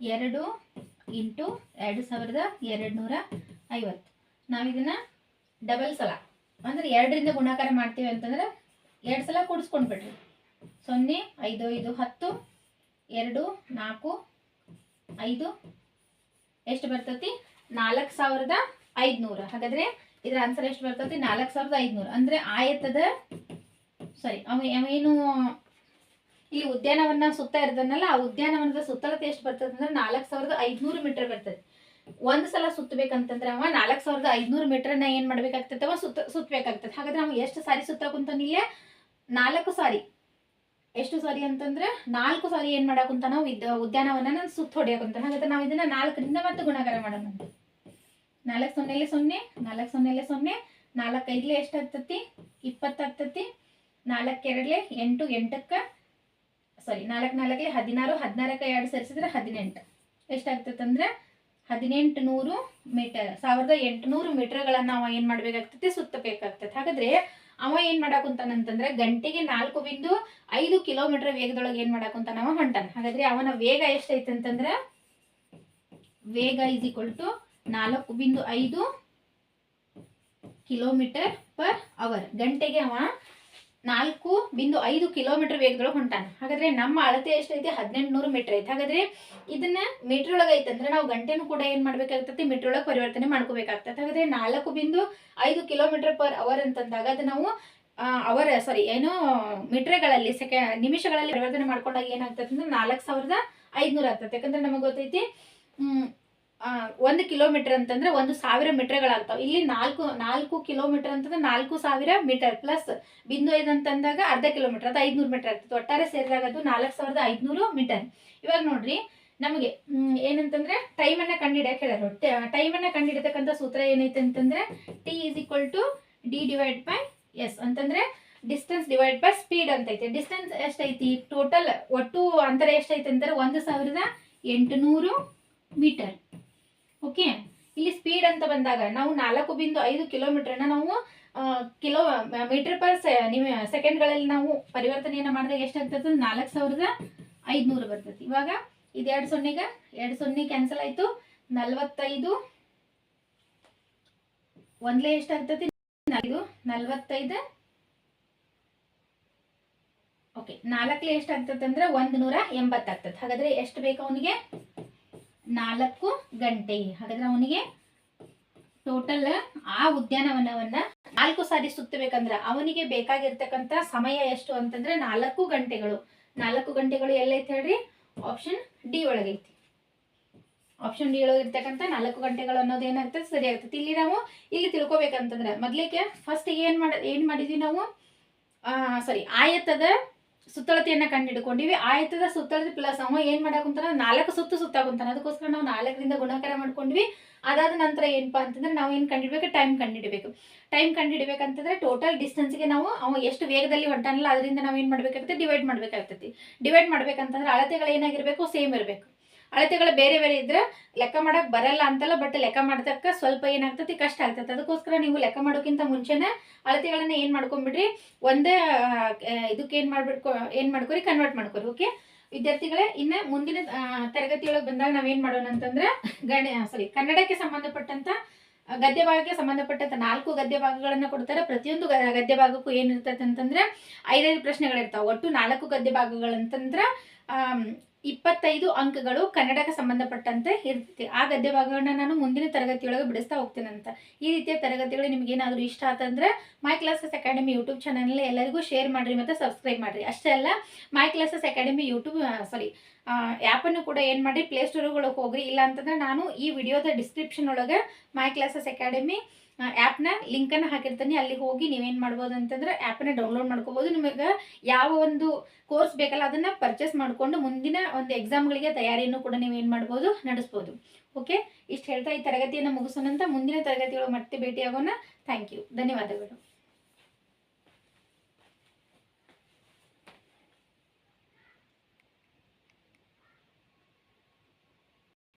ಎರಡು ಇಂಟು ಎರಡು ಸಾವಿರದ ಎರಡು ನೂರ ಐವತ್ತು. ನಾವಿದನ್ನು ಡಬಲ್ ಸಲ. ಅಂದ್ರೆ ಎರಡರಿಂದ ಗುಣಾಕಾರ ಮಾಡ್ತೀವಿ ಅಂತಂದ್ರೆ ಎರಡು ಸಲ ಕೂಡಿಸ್ಕೊಂಡ್ಬಿಡ್ರಿ. ಸೊನ್ನೆ, ಐದು ಐದು, ಹತ್ತು, ಎರಡು, ನಾಲ್ಕು, ಐದು. ಎಷ್ಟು ಬರ್ತೈತಿ? ನಾಲ್ಕು ಸಾವಿರದ ಐದುನೂರು. ಹಾಗಾದ್ರೆ ಇದ್ರ ಆನ್ಸರ್ ಎಷ್ಟು ಬರ್ತೈತಿ ನಾಲ್ಕು ಸಾವಿರದ ಐದುನೂರು. ಅಂದ್ರೆ ಆಯತದ ಸಾರಿ ಅವ ಅವೇನು ಇಲ್ಲಿ ಉದ್ಯಾನವನ ಸುತ್ತ ಇರ್ತಾನಲ್ಲ ಆ ಉದ್ಯಾನವನದ ಸುತ್ತಳತೆ ಎಷ್ಟು ಬರ್ತದೆ ಅಂದ್ರೆ ನಾಲ್ಕು ಸಾವಿರದ ಐದುನೂರು ಮೀಟರ್ ಬರ್ತದೆ. ಒಂದ್ ಸಲ ಸುತ್ತಬೇಕಂತಂದ್ರೆ ಅವ ನಾಲ್ಕು ಸಾವಿರದ ಐದುನೂರು ಮೀಟರ್ನ ಏನು ಮಾಡ್ಬೇಕಾಗ್ತದೆ ಸುತ್ತ, ಸುತ್ತಬೇಕಾಗ್ತದೆ. ಹಾಗಾದ್ರೆ ಅವ ಎಷ್ಟು ಸಾರಿ ಸುತ್ತ ಕುಂತಾನಿಲ್ಲ ನಾಲ್ಕು ಸಾರಿ. ಎಷ್ಟು ಸಾರಿ ಅಂತಂದ್ರೆ ನಾಲ್ಕು ಸಾರಿ ಏನು ಮಾಡಾಕುಂತ ನಾವು ಉದ್ಯಾನವನ ಸುತ್ತ ಹೊಡಿಯಾಕುಂತ ಹಾಗಾದ್ರೆ ನಾವು ಇದನ್ನ ನಾಲ್ಕರಿಂದ ಮತ್ತೆ ಗುಣಾಕಾರ ಮಾಡೋಣ ನಾಲ್ಕು ಸೊನ್ನೆಲೆ ಸೊನ್ನೆ, ನಾಲ್ಕು ಸೊನ್ನೆಲೆ ಸೊನ್ನೆ, ನಾಲ್ಕು ಐದ್ಲೆ ಎಷ್ಟು ಆಗ್ತತಿ ಇಪ್ಪತ್ತು ಆಗ್ತತಿ ನಾಲ್ಕು ಎರಡ್ಲೆ ಎಂಟು, ಎಂಟಕ್ಕೆ ಸಾರಿ ನಾಲ್ಕು ನಾಲ್ಕಲೆ ಹದಿನಾರು, ಹದಿನಾರಕ್ಕೆ ಎರಡು ಸೇರಿಸಿದ್ರೆ ಹದಿನೆಂಟು. ಎಷ್ಟಾಗ್ತದಂದ್ರೆ ಹದಿನೆಂಟು ನೂರು ಮೀಟರ್, ಸಾವಿರದ ಎಂಟುನೂರು ಮೀಟರ್ಗಳನ್ನು ಅವ ಏನು ಮಾಡ್ಬೇಕಾಗ್ತದೆ ಸುತ್ತಬೇಕಾಗ್ತದೆ ಹಾಗಾದ್ರೆ ಅವ ಏನು ಮಾಡಾಕುಂತಾನಂತಂದ್ರೆ ಗಂಟೆಗೆ ನಾಲ್ಕು ಬಿಂದು ಐದು ಕಿಲೋಮೀಟರ್ ವೇಗದೊಳಗೆ ಏನು ಮಾಡಾಕುಂತಾನ ಅವ ಹೊಂಟಾನ. ಹಾಗಾದ್ರೆ ಅವನ ವೇಗ ಎಷ್ಟೈತೆ ಅಂತಂದ್ರೆ ವೇಗ ಇಸ್ ಈಕ್ವಲ್ ಟು ನಾಲ್ಕು ಬಿಂದು ಐದು ಕಿಲೋಮೀಟರ್ ಪರ್ ಅವರ್. ಗಂಟೆಗೆ ಅವ ನಾಲ್ಕು ಬಿಂದು ಐದು ಕಿಲೋಮೀಟರ್ ವೇಗದೊಳಗೆ ಹೊಂಟಾನ. ಹಾಗಾದ್ರೆ ನಮ್ಮ ಅಳತೆ ಎಷ್ಟೈತಿ? ಹದಿನೆಂಟು ನೂರು ಮೀಟರ್ ಐತೆ. ಹಾಗಾದ್ರೆ ಇದನ್ನ ಮೀಟರ್ ಒಳಗೆ ಐತಂದ್ರೆ ನಾವು ಗಂಟೆನೂ ಕೂಡ ಏನ್ ಮಾಡ್ಬೇಕಾಗ್ತೈತಿ? ಮೀಟರ್ ಒಳಗೆ ಪರಿವರ್ತನೆ ಮಾಡ್ಕೋಬೇಕಾಗ್ತದೆ ಹಾಗಾದ್ರೆ ನಾಲ್ಕು ಬಿಂದು ಐದು ಕಿಲೋಮೀಟರ್ ಪರ್ ಅವರ್ ಅಂತಂದಾಗ ಅದು ನಾವು ಅವರ್ ಸಾರಿ ಏನು ಮೀಟರ್ಗಳಲ್ಲಿ ಸೆಕೆ, ನಿಮಿಷಗಳಲ್ಲಿ ಪರಿವರ್ತನೆ ಮಾಡ್ಕೊಂಡಾಗ ಏನಾಗ್ತದೆ ಅಂದ್ರೆ ನಾಲ್ಕು ಸಾವಿರದ ಐದ್ನೂರ ಆಗ್ತದೆ ಯಾಕಂದ್ರೆ ನಮಗೆ ಗೊತ್ತೈತಿ ಒಂದು ಕಿಲೋಮೀಟರ್ ಅಂತಂದ್ರೆ ಒಂದು ಸಾವಿರ ಮೀಟರ್ಗಳಾಗ್ತಾವ. ಇಲ್ಲಿ ನಾಲ್ಕು ನಾಲ್ಕು ಕಿಲೋಮೀಟರ್ ಅಂತಂದ್ರೆ ನಾಲ್ಕು ಸಾವಿರ ಮೀಟರ್ ಪ್ಲಸ್ ಬಿಂದು ಐದು ಅಂತಂದಾಗ ಅರ್ಧ ಕಿಲೋಮೀಟರ್, ಅದು ಐದ್ನೂರು ಮೀಟರ್ ಆಗ್ತದೆ. ಒಟ್ಟಾರೆ ಸೇರಿದಾಗ ಅದು ನಾಲ್ಕು ಸಾವಿರದ ಐದ್ನೂರು ಮೀಟರ್. ಇವಾಗ ನೋಡ್ರಿ, ನಮಗೆ ಏನಂತಂದ್ರೆ ಟೈಮನ್ನ ಕಂಡಿಡಿಯಕ್ಕೆ ಹೇಳ್ಯಾರ ಟೈಮನ್ನ ಕಂಡುಹಿಡಿತಕ್ಕಂಥ ಸೂತ್ರ ಏನೈತೆ ಅಂತಂದ್ರೆ T is equal to D divide by S ಅಂತಂದ್ರೆ ಡಿಸ್ಟೆನ್ಸ್ ಡಿವೈಡ್ ಬೈ ಸ್ಪೀಡ್ ಅಂತ ಐತೆ ಡಿಸ್ಟೆನ್ಸ್ ಎಷ್ಟೈತಿ? ಟೋಟಲ್ ಒಟ್ಟು ಅಂತರ ಎಷ್ಟೈತೆ ಅಂತಂದ್ರೆ ಒಂದು ಸಾವಿರದ ಎಂಟುನೂರು ಮೀಟರ್. ಓಕೆ ಇಲ್ಲಿ ಸ್ಪೀಡ್ ಅಂತ ಬಂದಾಗ ನಾವು ನಾಲ್ಕು ಬಿಂದು ಐದು ಕಿಲೋಮೀಟರ್ನ ನಾವು ಕಿಲೋ ಮೀಟರ್ ಪರ್ ಸೆಕೆಂಡ್ಗಳಲ್ಲಿ ನಾವು ಪರಿವರ್ತನೆಯನ್ನು ಮಾಡಿದಾಗ ಎಷ್ಟಾಗ್ತದೆ ನಾಲ್ಕು ಸಾವಿರದ ಐದುನೂರು ಬರ್ತೈತಿ ಇವಾಗ ಇದು ಎರಡು ಸೊನ್ನೆಗೆ, ಎರಡು ಸೊನ್ನೆ ಕ್ಯಾನ್ಸಲ್ ಆಯಿತು. ನಲ್ವತ್ತೈದು, ಒಂದ್ಲೇ ಎಷ್ಟಾಗ್ತತಿ ಐದು ನಲ್ವತ್ತೈದು. ಓಕೆ ನಾಲ್ಕಲೆ ಎಷ್ಟಾಗ್ತದೆ ಅಂದ್ರೆ ಒಂದು ನೂರ ಎಂಬತ್ತಾಗ್ತದೆ. ಹಾಗಾದ್ರೆ ಎಷ್ಟು ಬೇಕು ಅವನಿಗೆ? ನಾಲ್ಕು ಗಂಟೆ. ಹಾಗಾದ್ರೆ ಅವನಿಗೆ ಟೋಟಲ್ ಆ ಉದ್ಯಾನವನವನ್ನ ನಾಲ್ಕು ಸಾರಿ ಸುತ್ತಬೇಕಂದ್ರೆ ಅವನಿಗೆ ಬೇಕಾಗಿರ್ತಕ್ಕಂತ ಸಮಯ ಎಷ್ಟು ಅಂತಂದ್ರೆ ನಾಲ್ಕು ಗಂಟೆಗಳು. ನಾಲ್ಕು ಗಂಟೆಗಳು ಎಲ್ಲೈತೆ ಹೇಳ್ರಿ? ಆಪ್ಷನ್ ಡಿ ಒಳಗೈತಿ. ಆಪ್ಷನ್ ಡಿ ಒಳಗೆ ಇರ್ತಕ್ಕಂಥ ನಾಲ್ಕು ಗಂಟೆಗಳು ಅನ್ನೋದು ಏನಾಗ್ತದೆ? ಸರಿ ಆಗ್ತದೆ ಇಲ್ಲಿ ನಾವು ಇಲ್ಲಿ ತಿಳ್ಕೊಬೇಕಂತಂದ್ರೆ ಮೊದ್ಲಿಗೆ ಫಸ್ಟ್ ಏನ್ ಮಾಡ ಏನ್ ಮಾಡಿದ್ವಿ ನಾವು? ಸಾರಿ ಆಯತದ ಸುತ್ತಳತೆಯನ್ನ ಕಂಡಿಡ್ಕೊಂಡಿವಿ. ಆಯತದ ಸುತ್ತಳತೆ ಪ್ಲಸ್ ಅವ ಏನ್ ಮಾಡಾಕುಂತಾನ? ನಾಲ್ಕು ಸುತ್ತು ಸುತ್ತಾಕುಂತಾನ. ಅದಕ್ಕೋಸ್ಕರ ನಾವು ನಾಲ್ಕರಿಂದ ಗುಣಾಕಾರ ಮಾಡ್ಕೊಂಡ್ವಿ. ಅದಾದ ನಂತರ ಏನಪ್ಪಾ ಅಂತಂದ್ರೆ ನಾವು ಏನು ಕಂಡಿಡ್ಬೇಕು? ಟೈಮ್ ಕಂಡಿಡ್ಬೇಕು. ಟೈಮ್ ಕಂಡಿಡ್ಬೇಕಂತಂದ್ರೆ ಟೋಟಲ್ ಡಿಸ್ಟೆನ್ಸ್ಗೆ ನಾವು ಅವ ಎಷ್ಟು ವೇಗದಲ್ಲಿ ಹೊಂಟಾನಲ್ಲ ಅದರಿಂದ ನಾವು ಏನು ಮಾಡಬೇಕಾಗುತ್ತೆ? ಡಿವೈಡ್ ಮಾಡ್ಬೇಕಾಗ್ತೈತಿ ಡಿವೈಡ್ ಮಾಡ್ಬೇಕಂತಂದ್ರೆ ಅಳತೆಗಳು ಏನಾಗಿರಬೇಕು? ಸೇಮ್ ಇರಬೇಕು. ಅಳತೆಗಳು ಬೇರೆ ಬೇರೆ ಇದ್ರೆ ಲೆಕ್ಕ ಮಾಡಕ್ ಬರಲ್ಲ ಅಂತಲ್ಲ ಬಟ್ ಲೆಕ್ಕ ಮಾಡ್ದಕ್ಕ ಸ್ವಲ್ಪ ಏನಾಗ್ತತಿ ಕಷ್ಟ ಆಗ್ತೈತಿ. ಅದಕ್ಕೋಸ್ಕರ ನೀವು ಲೆಕ್ಕ ಮಾಡೋಕ್ಕಿಂತ ಮುಂಚೆನೆ ಅಳತೆಗಳನ್ನ ಏನ್ ಮಾಡ್ಕೊಂಡ್ಬಿಡ್ರಿ ಒಂದೇ ಇದಕ್ಕೆ ಏನ್ ಮಾಡ್ಬಿಡ್ಕೊ, ಏನ್ ಮಾಡ್ಕೊರಿ ಕನ್ವರ್ಟ್ ಮಾಡ್ಕೊರಿ ಓಕೆ ವಿದ್ಯಾರ್ಥಿಗಳೇ, ಇನ್ನ ಮುಂದಿನ ತರಗತಿಯೊಳಗೆ ಬಂದಾಗ ನಾವೇನ್ ಮಾಡೋಣ ಅಂತಂದ್ರೆ, ಗಣ ಸಾರಿ ಕನ್ನಡಕ್ಕೆ ಸಂಬಂಧಪಟ್ಟಂತ ಗದ್ಯ ಭಾಗಕ್ಕೆ ಸಂಬಂಧಪಟ್ಟಂತ ನಾಲ್ಕು ಗದ್ಯ ಭಾಗಗಳನ್ನ ಕೊಡ್ತಾರೆ. ಪ್ರತಿಯೊಂದು ಗದ್ಯ ಭಾಗಕ್ಕೂ ಏನಿರ್ತೈತೆ ಅಂತಂದ್ರೆ ಐದೈದು ಪ್ರಶ್ನೆಗಳಿರ್ತಾವೆ. ಒಟ್ಟು ನಾಲ್ಕು ಗದ್ಯ ಭಾಗಗಳಂತಂದ್ರೆ ಇಪ್ಪತ್ತೈದು ಅಂಕಗಳು ಕನ್ನಡಕ್ಕೆ ಸಂಬಂಧಪಟ್ಟಂತೆ ಇರ್ತೈತಿ. ಆ ಗದ್ಯ ಭಾಗಗಳನ್ನ ನಾನು ಮುಂದಿನ ತರಗತಿಯೊಳಗೆ ಬಿಡಿಸ್ತಾ ಹೋಗ್ತೇನಂತ. ಈ ರೀತಿಯ ತರಗತಿಗಳು ನಿಮ್ಗೆ ಏನಾದರೂ ಇಷ್ಟ ಆತಂದ್ರೆ my classes academy YouTube channel ಎಲ್ಲರಿಗೂ ಶೇರ್ ಮಾಡಿರಿ ಮತ್ತು ಸಬ್ಸ್ಕ್ರೈಬ್ ಮಾಡಿರಿ. ಅಷ್ಟೇ ಅಲ್ಲ my classes academy YouTube sorry ಆ್ಯಪನ್ನು ಕೂಡ ಏನು ಮಾಡಿ ಪ್ಲೇಸ್ಟೋರ್ಗಳಿಗೆ ಹೋಗ್ರಿ. ಇಲ್ಲ ಅಂತಂದ್ರೆ ನಾನು ಈ ವಿಡಿಯೋದ ಡಿಸ್ಕ್ರಿಪ್ಷನ್ ಒಳಗೆ ಮೈ ಕ್ಲಾಸಸ್ ಅಕಾಡೆಮಿ ಆ್ಯಪ್ನ ಲಿಂಕನ್ನು ಹಾಕಿರ್ತೀನಿ. ಅಲ್ಲಿ ಹೋಗಿ ನೀವೇನು ಮಾಡ್ಬೋದು ಅಂತಂದ್ರೆ ಆ್ಯಪನ್ನ ಡೌನ್ಲೋಡ್ ಮಾಡ್ಕೋಬೋದು. ನಿಮಗೆ ಯಾವ ಒಂದು ಕೋರ್ಸ್ ಬೇಕಲ್ಲ ಅದನ್ನು ಪರ್ಚೇಸ್ ಮಾಡಿಕೊಂಡು ಮುಂದಿನ ಒಂದು ಎಕ್ಸಾಮ್ಗಳಿಗೆ ತಯಾರಿಯನ್ನು ಕೂಡ ನೀವೇನು ಮಾಡ್ಬೋದು ನಡೆಸ್ಬೋದು. ಓಕೆ ಇಷ್ಟು ಹೇಳ್ತಾ ಈ ತರಗತಿಯನ್ನು ಮುಗಿಸೋಣಂತ ಮುಂದಿನ ತರಗತಿಯೊಳಗೆ ಮತ್ತೆ ಭೇಟಿಯಾಗೋಣ. ಥ್ಯಾಂಕ್ ಯು ಧನ್ಯವಾದಗಳು.